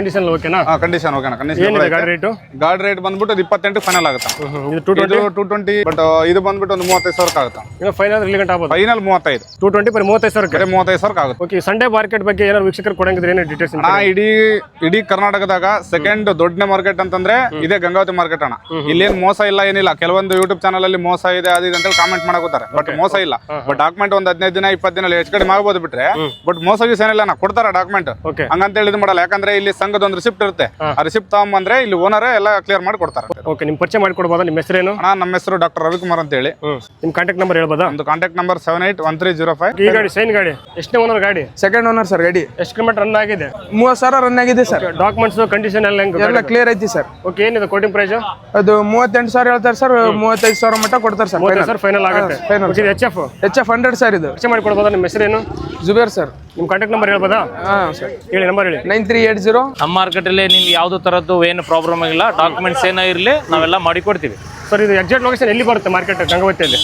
Condition ಓಕೆನಾ condition ಓಕೆನಾ condition ಗಾಡಿ ರೇಟು ಗಾಡಿ ರೇಟ್ ಬಂದ್ಬಿಟ್ಟು ಇದು ಇಪ್ಪತ್ತೆಂಟು ಫೈನಲ್ ಆಗುತ್ತೆ? ಇದು ಟೂ ಟ್ವೆಂಟಿ ಬಟ್ ಇದು ಬಂದ್ಬಿಟ್ಟು ಒಂದು ಮೂವತ್ತೈದು ಸಾವಿರಕ್ಕೆ ಆಗುತ್ತೆ? ಇನ್ನು ಫೈನಲ್ ಇಲ್ಲಿ ಗಂಟೆ ಆಗ್ಬೋದು? ಫೈನಲ್ ಮೂವತ್ತೈದು. ಟೂ ಟ್ವೆಂಟಿ ಬರೀ ಮೂವತ್ತೈದು ಸಾವಿರಕ್ಕೆ? ಮೂವತ್ತೈದು ಸಾವಿರಕ್ಕೆ ಆಗುತ್ತೆ. ಓಕೆ ಸಂಡೇ ಮಾರ್ಕೆಟ್ ಬಗ್ಗೆ ಏನಾದ್ರು ವೀಕ್ಷಕರು ಕೊಡಂಗಿದ್ರೆ ಏನು ಡೀಟೇಲ್ಸ್ ಅಣ್ಣ ಇಡೀ ಇಡೀ ಕರ್ನಾಟಕದಾಗ ಸೆಕೆಂಡ್ ದೊಡ್ಡನೇ ಮಾರ್ಕೆಟ್ ಅಂತಂದ್ರೆ ಇದೇ ಗಂಗಾವತಿ ಮಾರ್ಕೆಟ್ ಅಣ್ಣ. ಇಲ್ಲೇನು ಮೋಸ ಇಲ್ಲ ಏನಿಲ್ಲ. ಕೆಲವೊಂದು ಯೂಟ್ಯೂಬ್ ಚಾನಲ್ ಅಲ್ಲಿ ಮೋಸ ಇದೆ ಅದು ಇದೆ ಅಂತ ಕಾಮೆಂಟ್ ಮಾಡಕೋತಾರೆ ಬಟ್ ಮೋಸ ಇಲ್ಲ. ಬಟ್ ಡಾಕ್ಯುಮೆಂಟ್ ಒಂದ್ ಹದಿನೈದು ದಿನ ಇಪ್ಪತ್ತು ದಿನ ಹೆಚ್ಚು ಕಡಿಮೆ ಆಗ್ಬೋದು ಬಿಟ್ರೆ ಬಟ್ ಮೋಸ ಗೀಸ ಏನಿಲ್ಲ ನಾ ಕೊಡ್ತಾರ ಡಾಕ್ಯುಮೆಂಟ್ ಓಕೆ ಹಂಗಂತ ಹೇಳಿದ್ ಮಾಡಲ್ಲ. ಯಾಕಂದ್ರೆ ಇಲ್ಲಿ ಸಂಘದ ಒಂದು ರಿಸಿಪ್ಟ್ ಇರುತ್ತೆ. ಆ ರಿಸಿಪ್ಟ್ ತಗೊಂಬಂದ್ರೆ ಇಲ್ಲಿ ಓನರ್ ಎಲ್ಲ ಕ್ಲಿಯರ್ ಮಾಡಿ ಕೊಡ್ತಾರೆ ಓಕೆ ನಿಮ್ ಪರಿಚಯ ಮಾಡಿಕೊಡ್ಬೋದಾ? ನಿಮ್ಮ ಹೆಸರೇನು? ಅಣ್ಣ ನಮ್ಮ ಹೆಸರು ಡಾಕ್ಟರ್ ರವಿಕುಮಾರ್ ಅಂತ ಹೇಳಿ ನಿಮ್ ನಿಮ್ಮ ಕಾಂಟ್ಯಾಕ್ಟ್ ನಂಬರ್ ಹೇಳ್ಬೋದಾ? ಒಂದು contact number seven eight one three zero five ಈ ಗಾಡಿ ಸೈನ್ ಗಾಡಿ. ಎಷ್ಟನೇ ಓನರ್ ಗಾಡಿ? ಸೆಕೆಂಡ್ ಓನರ್ ಸರ್ ಗಾಡಿ. ಎಷ್ಟು ಕಿಲೋಮೀಟರ್ ರನ್ ಆಗಿದೆ? ಮೂವತ್ತು ಸಾವಿರ ರನ್ ಆಗಿದೆ ಸರ್ ಡಾಕ್ಯುಮೆಂಟ್ಸ್ ಕಂಡೀಷನ್ ಎಲ್ಲ ಹೆಂಗ್ ಎಲ್ಲ ಕ್ಲಿಯರ್ ಐತಿ ಸರ್ ಓಕೆ ಏನಿದೆ ಕೋಟಿಂಗ್ ಪ್ರೈಸ್ ಅದು ಮೂವತ್ತೆಂಟು ಸಾವಿರ ಹೇಳ್ತಾರೆ ಸರ್ ಮೂವತ್ತೈದು ಸಾವಿರ ಮಟ್ಟ ಕೊಡ್ತಾರೆ ಸರ್ ಫೈನಲ್ ಸರ್ ಫೈನಲ್ ಆಗುತ್ತೆ. Okay H F H F hundred sir ಇದು. ಪರಿಚಯ ಮಾಡಿಕೊಡ್ಬೋದಾ? ನಿಮ್ಮ ಹೆಸರೇನು? ಜುಬೇರ್ ಸರ್ ನಿಮ್ಮ ಕಾಂಟ್ಯಾಕ್ಟ್ ನಂಬರ್ ಹೇಳ್ಬೋದಾ? ಹಾಂ ಸರ್ ಹೇಳಿ ನಂಬರ್ ಹೇಳಿ. ನೈನ್ ತ್ರೀ ಏಟ್ ಜೀರೋ ನಮ್ಮ ಮಾರ್ಕೆಟಲ್ಲಿ ನಿಮ್ಗೆ ಯಾವುದೇ ತರದ್ದು ಏನು ಪ್ರಾಬ್ಲಮ್ ಆಗಿಲ್ಲ. ಡಾಕ್ಯುಮೆಂಟ್ಸ್ ಏನೋ ಇರಲಿ ನಾವೆಲ್ಲ ಮಾಡಿ ಕೊಡ್ತೀವಿ ಸರ್ ಇದು ಎಕ್ಸಾಕ್ಟ್ ಲೊಕೇಶನ್ ಎಲ್ಲಿ ಬರುತ್ತೆ ಮಾರ್ಕೆಟ್ ಗಂಗಾವತಿಯಲ್ಲಿ?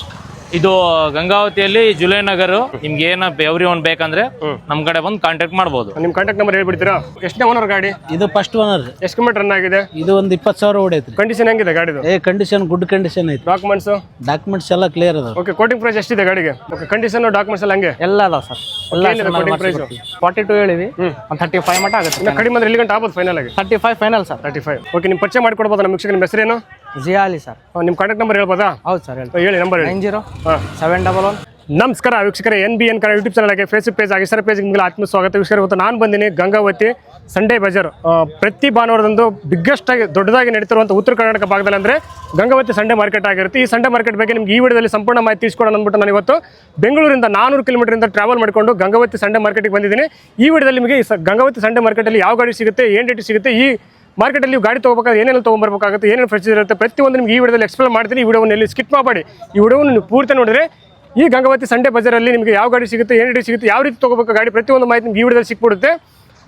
ಇದು ಗಂಗಾವತಿಯಲ್ಲಿ ಜುಲೈ ನಗರ್. ನಿಮ್ಗೆ ಏನ ಎವ್ರಿ ಒನ್ ಬೇಕಂದ್ರೆ ನಮ್ಮ ಕಡೆ ಬಂದು ಕಾಂಟ್ಯಾಕ್ಟ್ ಮಾಡಬಹುದು ನಿಮ್ಮ ಕಾಂಟ್ಯಾಕ್ಟ್ ನಂಬರ್ ಹೇಳ್ಬಿಡ್ತೀರಾ? ಎಷ್ಟನೇ ಓನರ್ ಗಾಡಿ? ಇದು ಫಸ್ಟ್ ಓನರ್ ಎಷ್ಟು ಕಿಲೋಮೀಟರ್ ರನ್ ಆಗಿದೆ? ಇದು ಒಂದು ಇಪ್ಪತ್ತು ಸಾವಿರ ಓಡೈತೆ ಕಂಡೀಷನ್ ಹೆಂಗಿದೆ ಗಾಡಿದು? ಏ ಕಂಡೀಷನ್ ಗುಡ್ ಕಂಡೀಷನ್ ಐತಿ ಡಾಕ್ಯುಮೆಂಟ್ಸ್ ಡಾಕ್ಯುಮೆಂಟ್ಸ್ ಎಲ್ಲ ಕ್ಲಿಯರ್ ಅದ ಓಕೆ ಕೋಟಿಂಗ್ ಪ್ರೈಸ್ ಎಷ್ಟಿದೆ ಗಾಡಿಗೆ? ಓಕೆ ಕಂಡೀಷನ್ ಡಾಕ್ಯುಮೆಂಟ್ಸ್ ಎಲ್ಲ ಹಂಗೆ? ಎಲ್ಲ ಅದ ಸರ್. ಎಲ್ಲ ಕೋಟಿಂಗ್ ಪ್ರೈಸ್ ಫಾರ್ಟಿ ಟು ಹೇಳಿವಿ. ಒಂದು ಥರ್ಟಿ ಫೈವ್ ಮಟ್ಟ ಆಗುತ್ತೆ ಇನ್ನು ಕಡಿಮೆ ಅಂದ್ರೆ ಇಲ್ಲಿ ಗಂಟೆ ಆಗ್ಬೋದು ಫೈನಲ್ ಆಗಿ? Thirty five final sir. Thirty five okay ನಿಮ್ಮ ಪರಿಚಯ ಮಾಡಿಕೊಡ್ಬೋದು? ನಮ್ಮ ಮಿಕ್ಸಿಗೆ ನಿಮ್ಮ ಹೆಸರೇನು? ಜಿಯಾಲಿ ಸರ್. ನಿಮ್ಮ ಕಾಂಟ್ಯಾಕ್ಟ್ ನಂಬರ್ ಹೇಳ್ಬೋದಾ? ಹೌದು ಸರ್ ಹೇಳಿ ಹೇಳಿ ನಂಬರ್ ಹೇಳಿ. Nine zero seven double one. ನಮಸ್ಕಾರ ವೀಕ್ಷಕರೇ N B N Kannada YouTube ಚಾನಲ್ಗೆ ಫೇಸ್ಬುಕ್ ಪೇಜ್ ಆಗಿ ಸರ್ ಪೇಜ್ ನಿಮಗೆ ಆತ್ಮ ಸ್ವಾಗತ. ವೀಕ್ಷಕರು, ಇವತ್ತು ನಾನು ಬಂದಿನಿ ಗಂಗಾವತಿ ಸಂಡೇ ಬಜಾರ್ ಪ್ರತಿ ಭಾನುವಾರದಂದು ಬಿಗ್ಗೆಸ್ಟ್ ಆಗಿ, ದೊಡ್ಡದಾಗಿ ನಡೀತಿರುವಂಥ ಉತ್ತರ ಕರ್ನಾಟಕ ಭಾಗದಲ್ಲಿ ಅಂದರೆ ಗಂಗಾವತಿ ಸಂಡೇ ಮಾರ್ಕೆಟ್ ಆಗಿರುತ್ತೆ. ಈ ಸಂಡೇ ಮಾರ್ಕೆಟ್ ಬಗ್ಗೆ ನಿಮ್ಗೆ ಈ ವಿಡಿಯೋದಲ್ಲಿ ಸಂಪೂರ್ಣ ಮಾಹಿತಿ ತಿಳಿಸ್ಕೊಡೋಣ ಅಂದ್ಬಿಟ್ಟು ನಾನು ಇವತ್ತು ಬೆಂಗಳೂರಿಂದ ನಾನೂರು ಕಿಲೋಮೀಟರಿಂದ ಟ್ರಾವೆಲ್ ಮಾಡಿಕೊಂಡು ಗಂಗಾವತಿ ಸಂಡೇ ಮಾರ್ಕೆಟ್ಗೆ ಬಂದಿದ್ದೀನಿ. ಈ ವಿಡಿಯೋದಲ್ಲಿ ನಿಮಗೆ ಈ ಗಂಗಾವತಿ ಸಂಡೇ ಮಾರ್ಕೆಟಲ್ಲಿ ಯಾವ ಗಾಡಿ ಸಿಗುತ್ತೆ, ಏನು ರೇಟ್ ಸಿಗುತ್ತೆ, ಈ ಮಾರ್ಕೆಟಲ್ಲಿ ನೀವು ಗಾಡಿ ತೊಗೋಬೇಕಾದ್ರೆ ಏನೇನು ತೊಗೊಂಬರ್ಬೇಕಾಗುತ್ತೆ, ಏನೇನು ಫ್ರೆಶ್ ಇರುತ್ತೆ, ಪ್ರತಿಯೊಂದು ನಿಮಗೆ ಈ ವಿಡಿಯೋದಲ್ಲಿ ಎಕ್ಸ್ಪ್ಲೇನ್ ಮಾಡ್ತೀನಿ. ಈ ವಿಡಿಯೋವನ್ನು ಎಲ್ಲಿ ಸ್ಕಿಪ್ ಮಾಡಬೇಡಿ ಈ ವಿಡಿಯೋವನ್ನು ನೀವು ಪೂರ್ತಿ ನೋಡಿದ್ರೆ ಈ ಗಂಗಾವತಿ ಸಂಡೇ ಬಜಾರಲ್ಲಿ ನಿಮಗೆ ಯಾವ ಗಾಡಿ ಸಿಗುತ್ತೆ, ಏನು ಗಾಡಿ ಸಿಗುತ್ತೆ, ಯಾವ ರೀತಿ ತೊಗೋಬೇಕು ಗಾಡಿ ಪ್ರತಿಯೊಂದು ಮಾಹಿತಿ ನಿಮ್ಗೆ ಈ ವಿಡಿಯೋದಲ್ಲಿ ಸಿಕ್ಬಿಡುತ್ತೆ.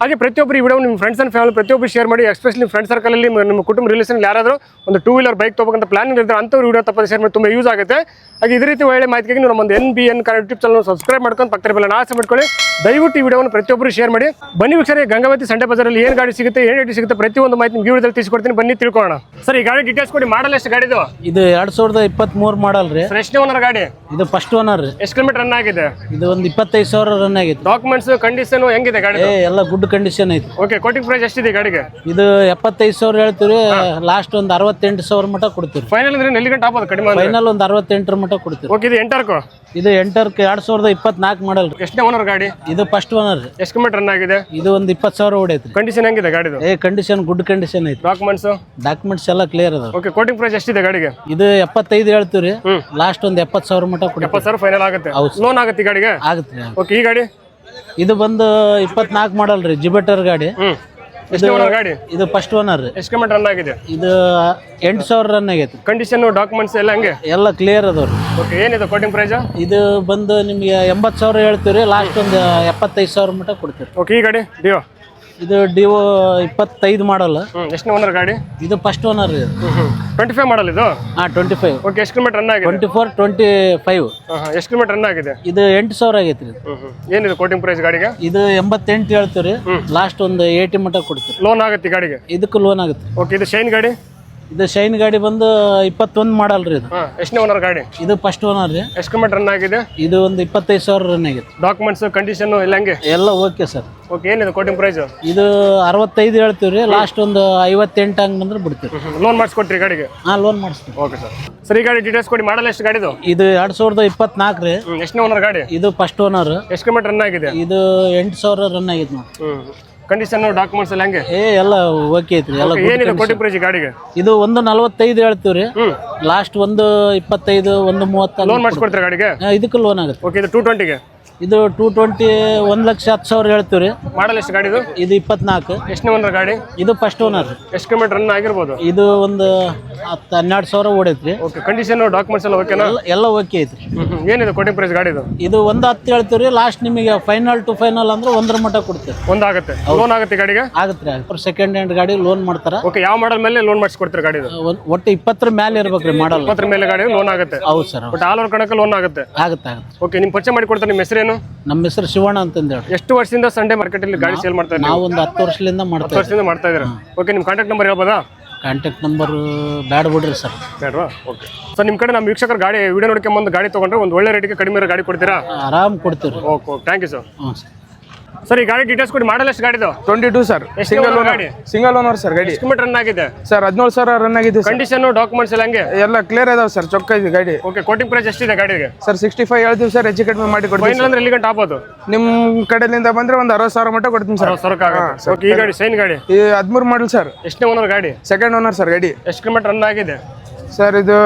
ಹಾಗೆ ಪ್ರತಿಯೊಬ್ಬರು ಈ ವಿಡಿಯೋ ನಿಮ್ಮ ಫ್ರೆಂಡ್ಸ್ ಆ್ಯಂಡ್ ಫ್ಯಾಮಿಲಿ ಪ್ರತಿಯೊಬ್ಬರು ಶೇರ್ ಮಾಡಿ ಎಸ್ಪೆಷಲಿ ಫ್ರೆಂಡ್ ಸರ್ಕಲಲ್ಲಿ ನಿಮ್ಮ ಕುಟುಂಬ ರಿಲೇಷನ್ ಯಾರಾದರೂ ಒಂದು ಟೂ ವೀಲರ್ ಬೈಕ್ ತೊಗೋಬೇಕಂತ ಪ್ಲಾನ್ ಇದ್ದರೆ ಅಂಥವ್ರು ವಿಡಿಯೋ ತಪ್ಪದೆ ಶೇರ್ ಮಾಡಿ ತುಂಬ ಯೂಸ್ ಆಗುತ್ತೆ. ಹಾಗೆ ಇದೇ ರೀತಿ ಒಳ್ಳೆ ಮಾಹಿತಿಗೆ ನೀವು ನಮ್ಮೊಂದು N B N Kannada YouTube channel subscribe ಮಾಡ್ಕೊಂಡು ಪಕ್ಕದ ಬೆಲ್ಲ ಆಸೆ ಮಾಡ್ಕೊಳ್ಳಿ. ದಯವಿಟ್ಟು ಈ ವಿಡಿಯೋವನ್ನು ಪ್ರತಿಯೊಬ್ಬರು ಶೇರ್ ಮಾಡಿ. ಬನ್ನಿ ವೀಕ್ಷರೇ ಗಂಗಾವತಿ ಸಂಡೆ ಬಜಾರಲ್ಲಿ ಏನು ಗಾಡಿ ಸಿಗುತ್ತೆ ಏನು ರೇಟ್ ಸಿಗುತ್ತೆ ಪ್ರತಿಯೊಂದು ಮಾಹಿತಿ ನಿಮ್ಗೆ ವಿಡಿಯೋದಲ್ಲಿ ತಿಳಿಸ್ಕೊಡ್ತೀನಿ. ಬನ್ನಿ ತಿಳ್ಕೊಳ್ಳೋಣ. ಸರ್ ಈ ಗಾಡಿ ಡೀಟೇಲ್ಸ್ ಕೊಡಿ ಮಾಡಲ್ ಎಷ್ಟು ಗಾಡಿ ಇದು? ಎರಡು ಸಾವಿರದ ಇಪ್ಪತ್ತ್ಮೂರು ಮಾಡಲ್ ರೀ. ಫ್ರೆಶ್ ಓನರ್ ಗಾಡಿ? ಇದು ಫಸ್ಟ್ ಓನರ್ ಎಷ್ಟು ಕಿಲೋಮೀಟರ್ ರನ್ ಆಗಿದೆ? ಇದು ಒಂದು ಇಪ್ಪತ್ತೈದು ಸಾವಿರ ರನ್ ಆಗಿದೆ. ಡಾಕ್ಯುಮೆಂಟ್ಸ್ ಕಂಡೀಷನ್ ಹೆಂಗಿದೆ ಗಾಡಿ ಎಲ್ಲ ಗುಡ್ ಕಂಡೀಷನ್ ಐತಿ. ಓಕೆ ಕೋಟಿಂಗ್ ಪ್ರೈಸ್ ಎಷ್ಟಿದೆ ಗಾಡಿಗೆ? ಇದು ಎಪ್ಪತ್ತೈದು ಸಾವಿರ ಹೇಳ್ತೀವಿ ಲಾಸ್ಟ್ ಒಂದು ಅರವತ್ತೆಂಟು ಸಾವಿರ ಮಟ್ಟ ಕೊಡ್ತೀವಿ ಫೈನಲ್ ಅಂದ್ರೆ ನೆಲ್ಲಿ ಗಂಟೆ ಆಗೋದು ಕಡಿಮೆ ಅಂದ್ರೆ? ಫೈನಲ್ ಒಂದು ಅರವತ್ತೆಂಟರ ಮಟ್ಟ ಕೊಡ್ತೀವಿ ಓಕೆ ಇದು ಎಂಟರ್ಕು ಇದು ಎಂಟರ್ಕ್ ಎರಡ್ ಸಾವಿರದ ಇಪ್ಪತ್ನಾಲ್ಕು ಮಾಡಲ್ ರೀ. ಎಷ್ಟನೇ ಓನರ್ ಗಾಡಿ? ಇದು ಫಸ್ಟ್ ಓನರ್ ರೀ. ಎಷ್ಟು ಕಿಲೋಮೀಟರ್ ರನ್ ಆಗಿದೆ? ಇದು ಒಂದು ಇಪ್ಪತ್ತು ಸಾವಿರ ಓಡೈತಿ ಕಂಡೀಷನ್ ಹೆಂಗಿದೆ ಗಾಡಿದು? ಏ ಕಂಡೀಷನ್ ಗುಡ್ ಕಂಡೀಷನ್ ಐತಿ ಡಾಕ್ಯುಮೆಂಟ್ಸ್ ಡಾಕ್ಯುಮೆಂಟ್ಸ್ ಎಲ್ಲ ಕ್ಲಿಯರ್ ಅದ ಓಕೆ ಕೋಟಿಂಗ್ ಪ್ರೈಸ್ ಎಷ್ಟಿದೆ ಗಾಡಿಗೆ? ಇದು ಎಪ್ಪತ್ತೈದು ಹೇಳ್ತೀವಿ ಲಾಸ್ಟ್ ಒಂದು ಎಪ್ಪತ್ತು ಸಾವಿರ ಮಟ್ಟ ಕೊಡ್ತೀವಿ. ಎಪ್ಪತ್ತು ಸಾವಿರ ಫೈನಲ್ ಆಗುತ್ತೆ. ಲೋನ್ ಆಗುತ್ತೆ ಈ ಗಾಡಿಗೆ? ಆಗುತ್ತೆ ಓಕೆ ಈ ಗಾಡಿ? ಇದು ಬಂದು ಇಪ್ಪತ್ನಾಲ್ಕು ಮಾಡಲ್ ರೀ ಜಿಬೆಟರ್ ಗಾಡಿ. ಎಷ್ಟು ಓನರ್ ಗಾಡಿ? ಇದು ಫಸ್ಟ್ ಓನರ್ ರೀ. ಎಷ್ಟು ಕಿಲೋಮೀಟರ್ ರನ್ ಆಗಿದೆ? ಇದು ಎಂಟು ಸಾವಿರ ರನ್ ಆಗೈತೆ. ಕಂಡೀಷನ್ ಡಾಕ್ಯುಮೆಂಟ್ಸ್ ಎಲ್ಲ ಹಂಗೆ? ಎಲ್ಲ ಕ್ಲಿಯರ್ ಅದಾವ ರೀ ಓಕೆ ಏನಿದೆ ಕೋಟಿಂಗ್ ಪ್ರೈಸ್ ಇದು ಬಂದು ನಿಮಗೆ ಎಂಬತ್ತು ಸಾವಿರ ಹೇಳ್ತೀವಿ ರೀ ಲಾಸ್ಟ್ ಒಂದು ಎಪ್ಪತ್ತೈದು ಸಾವಿರ ಮಟ್ಟ ಕೊಡ್ತೀವಿ ಓಕೆ ಈ ಗಾಡಿ ಡಿಯೋ ಇದು ಡಿವೋ ಇಪ್ಪತ್ತೈದು ಮಾಡಲ್ ಎಷ್ಟು ಓನರ್ ಗಾಡಿ? ಇದು first owner twenty five model ಇದು? ಹಾಂ ಟ್ವೆಂಟಿ ಫೈವ್ ಓಕೆ ಎಷ್ಟು ಕಿಲೋಮೀಟರ್ ರನ್ ಆಗಿದೆ? ಟ್ವೆಂಟಿ ಫೋರ್ ಟ್ವೆಂಟಿ ಫೈವ್ ಎಷ್ಟು ಕಿಲೋಮೀಟರ್ ರನ್ ಆಗಿದೆ? ಇದು ಎಂಟು ಸಾವಿರ ಆಗೈತಿ ರೀ. ಏನಿದೆ ಕೋಟಿಂಗ್ ಪ್ರೈಸ್ ಗಾಡಿಗೆ? ಇದು ಎಂಬತ್ತೆಂಟು ಹೇಳ್ತೀವಿ ರೀ. ಲಾಸ್ಟ್ ಒಂದು ಏಟಿ ಮಟ್ಟ ಕೊಡ್ತೀವಿ ಲೋನ್ ಆಗುತ್ತೆ ಗಾಡಿಗೆ? ಇದಕ್ಕೂ ಲೋನ್ ಆಗುತ್ತೆ ಓಕೆ ಇದು ಶೈನ್ ಗಾಡಿ? ಇದು ಶೈನ್ ಗಾಡಿ ಬಂದು ಇಪ್ಪತ್ತೊಂದು ಮಾಡಲ್ ರೀ ಇದು. ಎಷ್ಟನೇ ಓನರ್ ಗಾಡಿ? ಇದು ಫಸ್ಟ್ ಓನರ್ ರೀ. ಎಷ್ಟು ಕಿಲೋಮೀಟರ್ ರನ್ ಆಗಿದೆ? ಇದು ಒಂದು ಇಪ್ಪತ್ತೈದು ಸಾವಿರ ರನ್ ಆಗಿದೆ ಡಾಕ್ಯುಮೆಂಟ್ಸ್ ಕಂಡೀಷನ್ ಎಲ್ಲ ಹಂಗೆ? ಎಲ್ಲ ಓಕೆ ಸರ್ ಓಕೆ ಏನಿದೆ ಕೋಟಿಂಗ್ ಪ್ರೈಸ್ ಇದು ಅರವತ್ತೈದು ಹೇಳ್ತೀವಿ ರೀ ಲಾಸ್ಟ್ ಒಂದು ಐವತ್ತೆಂಟು ಹಂಗೆ ಬಂದ್ರೆ ಬಿಡ್ತೀವಿ. ಲೋನ್ ಮಾಡಿಸ್ಕೊಟ್ರಿ ಗಾಡಿಗೆ? ಹಾಂ ಲೋನ್ ಮಾಡಿಸ್ತೀವಿ. ಓಕೆ ಸರ್ ಸರ್ ಗಾಡಿ ಡೀಟೇಲ್ಸ್ ಕೊಡಿ ಮಾಡಲ್ಲ ಎಷ್ಟು ಗಾಡಿದು? ಇದು ಎರಡು ಸಾವಿರದ ಇಪ್ಪತ್ನಾಲ್ಕು ರೀ. ಎಷ್ಟನೇ ಓನರ್ ಗಾಡಿ? ಇದು ಫಸ್ಟ್ ಓನರ್ ಎಷ್ಟು ಕಿಲೋಮೀಟರ್ ರನ್ ಆಗಿದೆ? ಇದು ಎಂಟು ಸಾವಿರ ರನ್ ಆಗಿದೆ ನೋಡಿ ಕಂಡೀಷನ್ ಡಾಕ್ಯುಮೆಂಟ್ಸ್ ಎಲ್ಲ ಹಂಗೆ? ಏ ಎಲ್ಲ ಓಕೆ ಐತ್ರಿ ಎಲ್ಲ ಏನಿದೆ condition. ಪ್ರೈಸ್ ಗಾಡಿಗೆ? ಇದು ಒಂದು ನಲವತ್ತೈದು ಹೇಳ್ತೀವಿ ರೀ. ಲಾಸ್ಟ್ ಒಂದು ಇಪ್ಪತ್ತೈದು ಒಂದು ಮೂವತ್ತ ಲೋನ್ ಮಾಡಿಸ್ಕೊಡ್ತೀರಾ ಗಾಡಿಗೆ? ಇದಕ್ಕೆ ಲೋನ್ ಆಗುತ್ತೆ. ಓಕೆ ಇದು ಟೂ ಟ್ವೆಂಟಿಗೆ ಇದು ಟೂ ಟ್ವೆಂಟಿ ಒಂದು ಲಕ್ಷ ಹತ್ತು ಸಾವಿರ ಹೇಳ್ತೀವಿ ರೀ. ಮಾಡಲ್ ಎಷ್ಟು ಗಾಡಿದು ಇದು? ಇಪ್ಪತ್ನಾಲ್ಕು. ಎಷ್ಟನೇ ಓನರ್ ಗಾಡಿ? ಇದು ಫಸ್ಟ್ ಓನರ್ ಎಷ್ಟು ಕಿಲೋಮೀಟರ್ ರನ್ ಆಗಿರ್ಬೋದು? ಇದು ಒಂದು ಹತ್ತು ಹನ್ನೆರಡು ಸಾವಿರ ಓಡೈತ್ರಿ ಓಕೆ ಕಂಡೀಷನ್ ಡಾಕ್ಯುಮೆಂಟ್ಸ್ ಎಲ್ಲ ಓಕೆನಾ ಎಲ್ಲ ಓಕೆ ಐತ್ರಿ. ಏನಿದೆ ಕೋಟಿಂಗ್ ಪ್ರೈಸ್ ಗಾಡಿದು ಇದು? ಒಂದು ಹತ್ತು ಹೇಳ್ತೀವಿ ರೀ ಲಾಸ್ಟ್ ನಿಮಗೆ ಫೈನಲ್ ಟು ಫೈನಲ್ ಅಂದ್ರೆ ಒಂದರ ಮಟ್ಟ ಕೊಡ್ತೀವಿ. ಒಂದಾಗುತ್ತೆ ಲೋನ್ ಆಗುತ್ತೆ ಗಾಡಿಗೆ? ಆಗುತ್ತೆ ರೀ ಸೆಕೆಂಡ್ ಹ್ಯಾಂಡ್ ಗಾಡಿ ಲೋನ್ ಮಾಡ್ತಾರೆ. ಓಕೆ ಯಾವ ಮಾಡಲ್ ಮೇಲೆ ಲೋನ್ ಮಾಡಿಸ್ಕೊಡ್ತೀರಿ ಗಾಡಿದು ಒಟ್ಟು ಇಪ್ಪತ್ತರ ಮೇಲೆ ಇರ್ಬೇಕ್ರಿ ಮಾಡಲ್ ಇಪ್ಪತ್ತರ ಮೇಲೆ ಗಾಡಿ ಲೋನ್ ಆಗುತ್ತೆ. ಹೌದು ಸರ್ ಬಟ್ ಆಲ್ ಓವರ್ ಕಣಕ್ಕೆ ಲೋನ್ ಆಗುತ್ತೆ. ಆಗುತ್ತೆ ಆಗುತ್ತೆ ಓಕೆ ನಿಮ್ಮ ಪರಿಚಯ ಮಾಡಿ ಕೊಡ್ತಾರೆ ನಿಮ್ಮ ಹೆಸರೇನು ಹೆಸರೇನು? ನಮ್ಮ ಹೆಸರು ಶಿವಣ್ಣ ಅಂತಂದೇಳಿ ಎಷ್ಟು ವರ್ಷದಿಂದ ಸಂಡೇ ಮಾರ್ಕೆಟಲ್ಲಿ ಗಾಡಿ ಸೇಲ್ ಮಾಡ್ತಾ ನಾವು? ಒಂದು ಹತ್ತು ವರ್ಷದಿಂದ ಮಾಡ್ತಾ ಹತ್ತು ವರ್ಷದಿಂದ ಮಾಡ್ತಾ ಇದ್ದೀರಾ? ಓಕೆ ನಿಮ್ಮ ಕಾಂಟ್ಯಾಕ್ಟ್ ನಂಬರ್ ಹೇಳ್ಬೋದಾ? ಕಾಂಟ್ಯಾಕ್ಟ್ ನಂಬರ್ ಬ್ಯಾಡ್ ಬಿಡ್ರಿ ಸರ್. ಬೇಡವಾ ಓಕೆ ಸರ್ ನಿಮ್ಮ ಕಡೆ ನಮ್ಮ ವೀಕ್ಷಕರು ಗಾಡಿ ವಿಡಿಯೋ ನೋಡ್ಕೊಂಬಂದು ಗಾಡಿ ತೊಗೊಂಡ್ರೆ ಒಂದು ಒಳ್ಳೆ ರೇಟಿಗೆ ಕಡಿಮೆ ಇರೋ ಗಾಡಿ ಕೊಡ್ತೀರಾ? ಆರಾಮ್ ಕೊಡ್ತೀವಿ okay okay thank you sir ಹ್ಞೂ ಸರ್. ಸರ್ ಈ ಗಾಡಿ ಡೀಟೇಲ್ಸ್ ಕೊಡಿ. ಮಾಡಲ್ ಎಷ್ಟು ಗಾಡಿದು? ಟ್ವೆಂಟಿ ಟೂ ಸರ್ ಸಿಂಗಲ್ ಗಾಡಿ? ಸಿಂಗಲ್ ಓನರ್ ಸರ್ ಗಾಡಿ. ಕಿಲೋಮೀಟರ್ ರನ್ ಆಗಿದೆ? ಸರ್ ಹದಿನೇಳು ಸಾವಿರ ರನ್ ಆಗಿದೆ ಕಂಡೀಷನ್ ಡಾಕ್ಯುಮೆಂಟ್ಸ್ ಎಲ್ಲ ಹಂಗೆ? ಎಲ್ಲ ಕ್ಲಿಯರ್ ಇದಾವೆ ಸರ್ ಚೊಕ್ಕ ಇದೆ ಗಾಡಿ. ಓಕೆ ಕೋಟಿಂಗ್ ಪ್ರೈಸ್ ಎಷ್ಟಿದೆ ಗಾಡಿಗೆ? ಸರ್ ಸಿಕ್ಸ್ಟಿ ಫೈವ್ ಹೇಳ್ತೀವಿ ಸರ್ ಹೆಚ್ಚು ಕಡಿಮೆ ಮಾಡಿ ಕೊಡ್ತೀವಿ ಫೈನಲ್ ಅಂದ್ರೆ ಇಲ್ಲಿಗೆ ಟಾಪ್ ಅದು ನಿಮ್ಮ ಕಡೆಯಿಂದ ಬಂದ್ರೆ ಒಂದು ಅರವತ್ತು ಸಾವಿರ ಮಟ್ಟ ಕೊಡ್ತೀನಿ ಸರ್ ಓಕೆ ಈ ಗಾಡಿ ಸೈನ್ ಗಾಡಿ? ಈ ಹದಿಮೂರು ಮಾಡಲ್ ಸರ್ ಎಷ್ಟನೇ ಓನರ್ ಗಾಡಿ? ಸೆಕೆಂಡ್ ಓನರ್ ಸರ್ ಗಾಡಿ. ಎಷ್ಟು ಕಿಲೋಮೀಟರ್ ರನ್ ಆಗಿದೆ? ಸರ್ ಇದು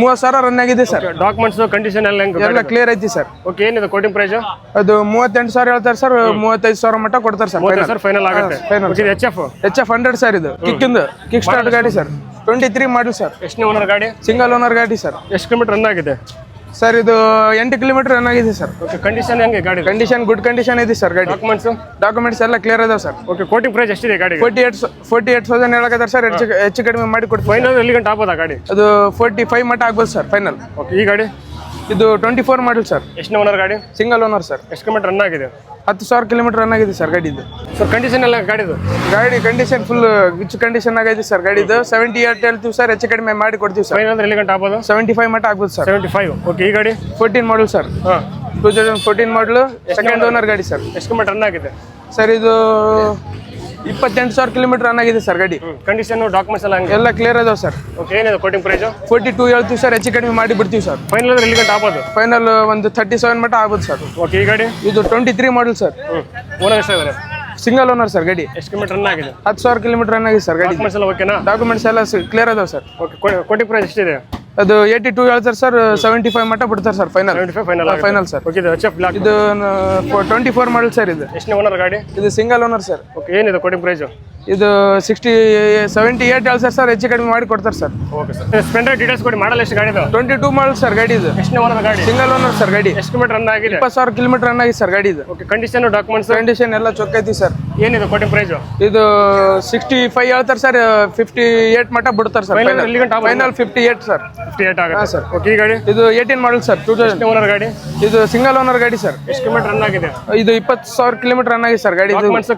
ಮೂವತ್ತು ಸಾವಿರ ರನ್ ಆಗಿದೆ ಸರ್ ಡಾಕ್ಯುಮೆಂಟ್ಸ್ ಕಂಡೀಷನ್ ಎಲ್ಲ ಹೆಂಗ್ ಎಲ್ಲ ಕ್ಲಿಯರ್ ಐತಿ ಸರ್ ಓಕೆ ಏನಿದೆ ಕೋಟಿಂಗ್ ಪ್ರೈಸ್ ಅದು ಮೂವತ್ತೆಂಟು ಸಾವಿರ ಹೇಳ್ತಾರೆ ಸರ್ ಮೂವತ್ತೈದು ಸಾವಿರ ಮಟ್ಟ ಕೊಡ್ತಾರೆ ಸರ್ ಫೈನಲ್ ಸರ್ ಫೈನಲ್ ಆಗುತ್ತೆ. Final H F H F hundred sir ಇದು. ಕಿಕ್ಕಿಂದು ಕಿಕ್ ಸ್ಟಾರ್ಟ್ ಗಾಡಿ ಸರ್ ಟ್ವೆಂಟಿ ತ್ರೀ ಮಾಡಿ ಸರ್ ಎಷ್ಟನೇ ಓನರ್ ಗಾಡಿ? ಸಿಂಗಲ್ ಓನರ್ ಗಾಡಿ ಸರ್ ಎಷ್ಟು ಕಿಲೋಮೀಟರ್ ರನ್ ಆಗಿದೆ? ಸರ್ ಇದು ಎಂಟು ಕಿಲೋಮೀಟರ್ ರನ್ ಆಗಿದೆ ಸರ್. ಓಕೆ ಕಂಡೀಷನ್ ಹೆಂಗೆ ಗಾಡಿ ಕಂಡೀಷನ್ ಗುಡ್ ಕಂಡೀಷನ್ ಇದೆ ಸರ್ ಗಾಡಿ. ಡಾಕ್ಯುಮೆಂಟ್ಸ್ ಡಾಕ್ಯುಮೆಂಟ್ಸ್ ಎಲ್ಲ ಕ್ಲಿಯರ್ ಇದಾವೆ ಸರ್. ಓಕೆ ಕೋಟಿಂಗ್ ಪ್ರೈಸ್ ಎಷ್ಟಿದೆ ಗಾಡಿ forty eight forty eight thousand ಹೇಳಕ್ಕೆ ಸರ್ ಹೆಚ್ಚು ಹೆಚ್ಚು ಕಡಿಮೆ ಮಾಡಿ ಕೊಟ್ಟು ಫೈನಲ್ ಎಲ್ಲಿ ಗಂಟೆ ಆಗ್ಬೋದಾ ಗಾಡಿ? ಅದು ಫೋರ್ಟಿ ಫೈವ್ ಮಟ್ಟ ಆಗ್ಬೋದು ಸರ್ ಫೈನಲ್ ಓಕೆ ಈ ಗಾಡಿ? ಇದು ಟ್ವೆಂಟಿ ಫೋರ್ ಮಾಡಲ್ ಸರ್ ಎಷ್ಟು ಓನರ್ ಗಾಡಿ? ಸಿಂಗಲ್ ಓನರ್ ಸರ್ ಎಷ್ಟು ಕಿಲೋಮೀಟರ್ ರನ್ ಆಗಿದೆ? ಹತ್ತು ಸಾವಿರ ಕಿಲೋಮೀಟರ್ ರನ್ ಆಗಿದೆ ಸರ್ ಗಾಡಿದು. ಸರ್ ಕಂಡೀಷನ್ ಎಲ್ಲ ಗಾಡಿದು? ಗಾಡಿ ಕಂಡೀಷನ್ ಫುಲ್ ಗಿಚ್ಚು ಕಂಡೀಷನ್ ಆಗೈತೆ ಸರ್ ಗಾಡಿದು? ಸೆವೆಂಟಿ ಏಟ್ ಹೇಳ್ತೀವಿ ಸರ್ ಹೆಚ್ಚು ಕಡಿಮೆ ಮಾಡಿ ಕೊಡ್ತೀವಿ ಸರ್ ಫೈನಲ್ ಅಂದ್ರೆ ಎಲ್ಲಿ ಗಂಟೆ ಆಗ್ಬೋದು? ಸೆವೆಂಟಿ ಫೈವ್ ಮಟ್ಟ ಆಗ್ಬೋದು ಸರ್ ಸೆವೆಂಟಿ ಫೈವ್ ಓಕೆ ಈ ಗಾಡಿ? ಫೋರ್ಟೀನ್ ಮಾಡಲ್ ಸರ್ ಹಾಂ. Two thousand fourteen model second owner ಗಾಡಿ ಸರ್ ಎಷ್ಟು ಕಿಲೋಮೀಟರ್ ರನ್ ಆಗಿದೆ? ಸರ್ ಇದು ಇಪ್ಪತ್ತೆಂಟು ಸಾವಿರ ಕಿಲೋಮೀಟರ್ ರನ್ ಆಗಿದೆ ಸರ್ ಗಾಡಿ. ಕಂಡೀಷನ್ ಡಾಕ್ಯುಮೆಂಟ್ಸ್ ಎಲ್ಲ ಎಲ್ಲ ಕ್ಲಿಯರ್ ಅದಾವೆ ಸರ್. ಓಕೆ ಏನಿದೆ ಕೋಟಿಂಗ್ ಪ್ರೈಸ್ ಫೋರ್ಟಿ ಟೂ ಹೇಳ್ತೀವಿ ಸರ್ ಹೆಚ್ಚು ಕಡಿಮೆ ಮಾಡಿ ಬಿಡ್ತೀವಿ ಸರ್. ಫೈನಲ್ ಅಂದ್ರೆ ಎಲ್ಲಿ ಗಂಟೆ ಆಗ್ಬೋದು? ಫೈನಲ್ ಒಂದು ಥರ್ಟಿ ಸೆವೆನ್ ಮಟ್ಟ ಆಗ್ಬೋದು ಸರ್. ಓಕೆ ಈ ಗಾಡಿ? ಇದು ಟ್ವೆಂಟಿ ತ್ರೀ ಮಾಡಲ್ ಸರ್. ಹ್ಞೂ ಓನರ್ ಎಷ್ಟಾಗಿದೆ ಸಿಂಗಲ್ ಓನರ್ ಸರ್ ಗಾಡಿ. ಎಷ್ಟು ಕಿಲೋಮೀಟರ್ ರನ್ ಆಗಿದೆ? ಹತ್ತು ಸಾವಿರ ಕಿಲೋಮೀಟರ್ ರನ್ ಆಗಿದೆ ಸರ್ ಗಾಡಿ. ಡಾಕ್ಯುಮೆಂಟ್ಸ್ ಎಲ್ಲ ಓಕೆನಾ ಡಾಕ್ಯುಮೆಂಟ್ಸ್ ಎಲ್ಲ ಕ್ಲಿಯರ್ ಅದಾವೆ ಸರ್ ಓಕೆ ಕೋಟಿ ಪ್ರೈಸ್ ಎಷ್ಟಿದೆ? ಅದು ಏಯ್ಟಿ ಟೂ ಹೇಳ್ತಾರೆ ಸರ್ ಸೆವೆಂಟಿ ಫೈವ್ ಮಟ್ಟ ಬಿಡ್ತಾರೆ sir final final final sir okay ಇದು ಟ್ವೆಂಟಿ ಫೋರ್ ಮಾಡಲ್ ಸರ್ ಇದು. ಎಷ್ಟನೇ ಓನರ್ ಗಾಡಿ? ಇದು ಸಿಂಗಲ್ ಓನರ್ ಸರ್ ಓಕೆ ಏನಿದೆ ಕೋಟಿ ಪ್ರೈಸು ಇದು ಸಿಕ್ಸ್ಟಿ ಸೆವೆಂಟಿ ಏಟ್ ಹೇಳ್ತಾರೆ ಸರ್ ಹೆಚ್ಚು ಕಡಿಮೆ ಮಾಡಿ ಕೊಡ್ತಾರೆ sir. Okay sir Splendor details ಕೊಡಿ ಮಾಡಲ್ ಎಷ್ಟು ಗಾಡಿದು ಟ್ವೆಂಟಿ ಟೂ ಮಾಡಲ್ ಸರ್ ಗಾಡಿ ಇದು. ಎಷ್ಟನೇ ಓನರ್ ಗಾಡಿ? ಸಿಂಗಲ್ ಓನರ್ ಸರ್ ಗಾಡಿ. ಎಷ್ಟು ಕಿಲೋಮೀಟರ್ ರನ್ ಆಗಿದೆ? ಇಪ್ಪತ್ತು ಸಾವಿರ ಕಿಲೋಮೀಟರ್ ರನ್ ಆಗಿದೆ ಸರ್ ಗಾಡಿ ಇದು. ಓಕೆ ಕಂಡೀಷನ್ ಡಾಕ್ಯುಮೆಂಟ್ಸ್ ಕಂಡೀಷನ್ ಎಲ್ಲ ಚೊಕ್ಕೈತಿ ಸರ್. ಏನಿದೆ ಕೋಟಿ ಪ್ರೈಸ್ ಇದು ಸಿಕ್ಸ್ಟಿ ಫೈವ್ ಹೇಳ್ತಾರೆ ಸರ್ ಫಿಫ್ಟಿ ಏಟ್ ಮಟ್ಟ ಬಿಡ್ತಾರೆ sir? Final fifty eight sir. Fifty eight ಆಗುತ್ತೆ ಸರ್. ಓಕೆ ಈ ಗಾಡಿ? ಇದು eighteen model sir two thousand owner ಗಾಡಿ? ಇದು ಸಿಂಗಲ್ ಓನರ್ ಗಾಡಿ ಸರ್. ಎಷ್ಟು ಕಿಲೋಮೀಟರ್ ರನ್ ಆಗಿದೆ? ಇದು ಇಪ್ಪತ್ತು ಸಾವಿರ ಕಿಲೋಮೀಟರ್ ರನ್ ಆಗಿದೆ ಸರ್ ಗಾಡಿ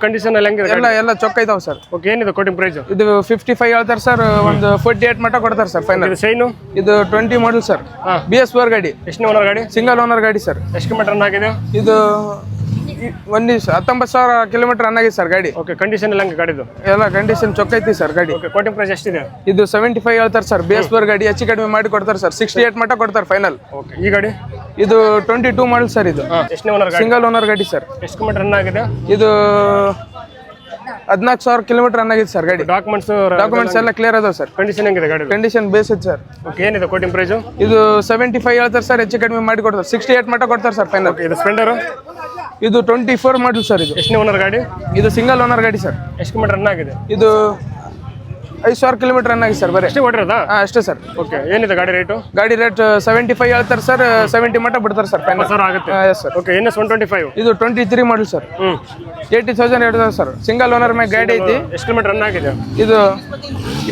ಕಂಡೀಷನ್ ಎಲ್ಲ ಎಲ್ಲ ಚೊಕ್ಕ ಇದಾವೆ ಸರ್. ಓಕೆ ಏನಿದೆ ಕೋಟಿಂಗ್ ಪ್ರೈಸ್ ಇದು ಫಿಫ್ಟಿ ಫೈವ್ ಹೇಳ್ತಾರೆ ಸರ್ ಒಂದು ಫೋರ್ಟಿ ಏಟ್ ಮಟ್ಟ ಕೊಡ್ತಾರೆ ಸರ್ ಫೈನಲ್ ಇದು ಶೈನು ಇದು twenty model sir BS B S four ಗಾಡಿ ಎಷ್ಟನೇ ಓನರ್ ಗಾಡಿ? ಸಿಂಗಲ್ ಓನರ್ ಗಾಡಿ ಸರ್ ಎಷ್ಟು ಕಿಲೋಮೀಟರ್ ರನ್ ಆಗಿದೆ? ಇದು ಒಂದು ಹತ್ತೊಂಬತ್ತು ಸಾವಿರ ಕಿಲೋಮೀಟರ್ ರನ್ ಆಗಿದೆ ಸರ್ ಗಾಡಿ. ಓಕೆ ಕಂಡೀಷನ್ ಎಲ್ಲ ಗಾಡಿದು? ಎಲ್ಲ ಕಂಡೀಷನ್ ಚೊಕ್ಕೈತಿ ಸರ್ ಗಾಡಿ. ಓಕೆ ಕೋಟಿಂಗ್ ಪ್ರೈಸ್ ಎಷ್ಟಿದೆ? ಇದು ಸೆವೆಂಟಿ ಫೈವ್ ಹೇಳ್ತಾರೆ ಸರ್ ಬಿ ಎಸ್ ಫೋರ್ ಗಾಡಿ ಹೆಚ್ಚು ಕಡಿಮೆ ಮಾಡಿ ಕೊಡ್ತಾರೆ ಸರ್ ಸಿಕ್ಸ್ಟಿ ಏಟ್ ಮಟ್ಟ ಕೊಡ್ತಾರೆ ಫೈನಲ್ ಓಕೆ ಈ ಗಾಡಿ? ಇದು ಟ್ವೆಂಟಿ ಟೂ ಮಾಡಲ್ ಸರ್ ಇದು ಎಷ್ಟನೇ ಓನರ್ ಗಾಡಿ? ಸಿಂಗಲ್ ಓನರ್ ಗಾಡಿ ಸರ್ ಎಷ್ಟು ಕಿಲೋಮೀಟರ್ ರನ್ ಆಗಿದೆ? ಇದು ಹದಿನಾಲ್ಕು ಸಾವಿರ ಕಿಲೋಮೀಟರ್ ರನ್ ಆಗಿದೆ ಸರ್ ಗಾಡಿ. ಡಾಕ್ಯುಮೆಂಟ್ಸ್ ಡಾಕ್ಯುಮೆಂಟ್ಸ್ ಎಲ್ಲ ಕ್ಲಿಯರ್ ಅದಾವೆ ಸರ್. ಕಂಡೀಷನ್ ಹೆಂಗಿದೆ ಗಾಡಿ ಕಂಡೀಷನ್ ಬೇಸ್ ಸರ್. ಓಕೆ ಏನಿದೆ ಕೋಟಿಂಗ್ ಪ್ರೈಸು ಇದು ಸೆವೆಂಟಿ ಫೈವ್ ಹೇಳ್ತಾರೆ ಸರ್ ಹೆಚ್ಚು ಕಡಿಮೆ ಮಾಡಿ ಕೊಡ್ತಾರೆ. ಸಿಕ್ಸ್ಟಿ ಏಟ್ ಮಟ್ಟ ಕೊಡ್ತಾರೆ ಸರ್ ಫೈನಲ್ ಇದು ಸ್ಪೆಂಡರು ಇದು ಟ್ವೆಂಟಿ ಫೋರ್ ಮಾಡಲ್ ಸರ್ ಇದು. ಎಷ್ಟನೇ ಓನರ್ ಗಾಡಿ? ಇದು ಸಿಂಗಲ್ ಓನರ್ ಗಾಡಿ ಸರ್. ಎಷ್ಟು ಕಿಲೋಮೀಟರ್ ರನ್ ಆಗಿದೆ? ಇದು ಐದು ಸಾವಿರ ಕಿಲೋಮೀಟರ್ ರನ್ ಸರ್ ಬರೀ. ಅಷ್ಟೇ ಓಡಿರೋದಾ? ಹಾಂ ಅಷ್ಟೇ ಸರ್. ಓಕೆ ಏನಿದೆ ಗಾಡಿ ರೇಟು ಗಾಡಿ ರೇಟ್ ಸೆವೆಂಟಿ ಫೈವ್ ಹೇಳ್ತಾರೆ ಸರ್ ಸೆವೆಂಟಿ ಮಟ್ಟ ಬಿಡ್ತಾರೆ ಸರ್ ಫೈನಲ್ ಸರ್ ಆಗುತ್ತೆ. Yes sir okay N S one twenty five ಇದು twenty three model sir eighty thousand ಹೇಳ್ತಾರೆ ಸರ್. ಸಿಂಗಲ್ ಓನರ್ ಮೇಲೆ ಗಾಡಿ ಐತಿ. ಎಷ್ಟು ಕಿಲೋಮೀಟರ್ ರನ್ ಆಗಿದೆ? ಇದು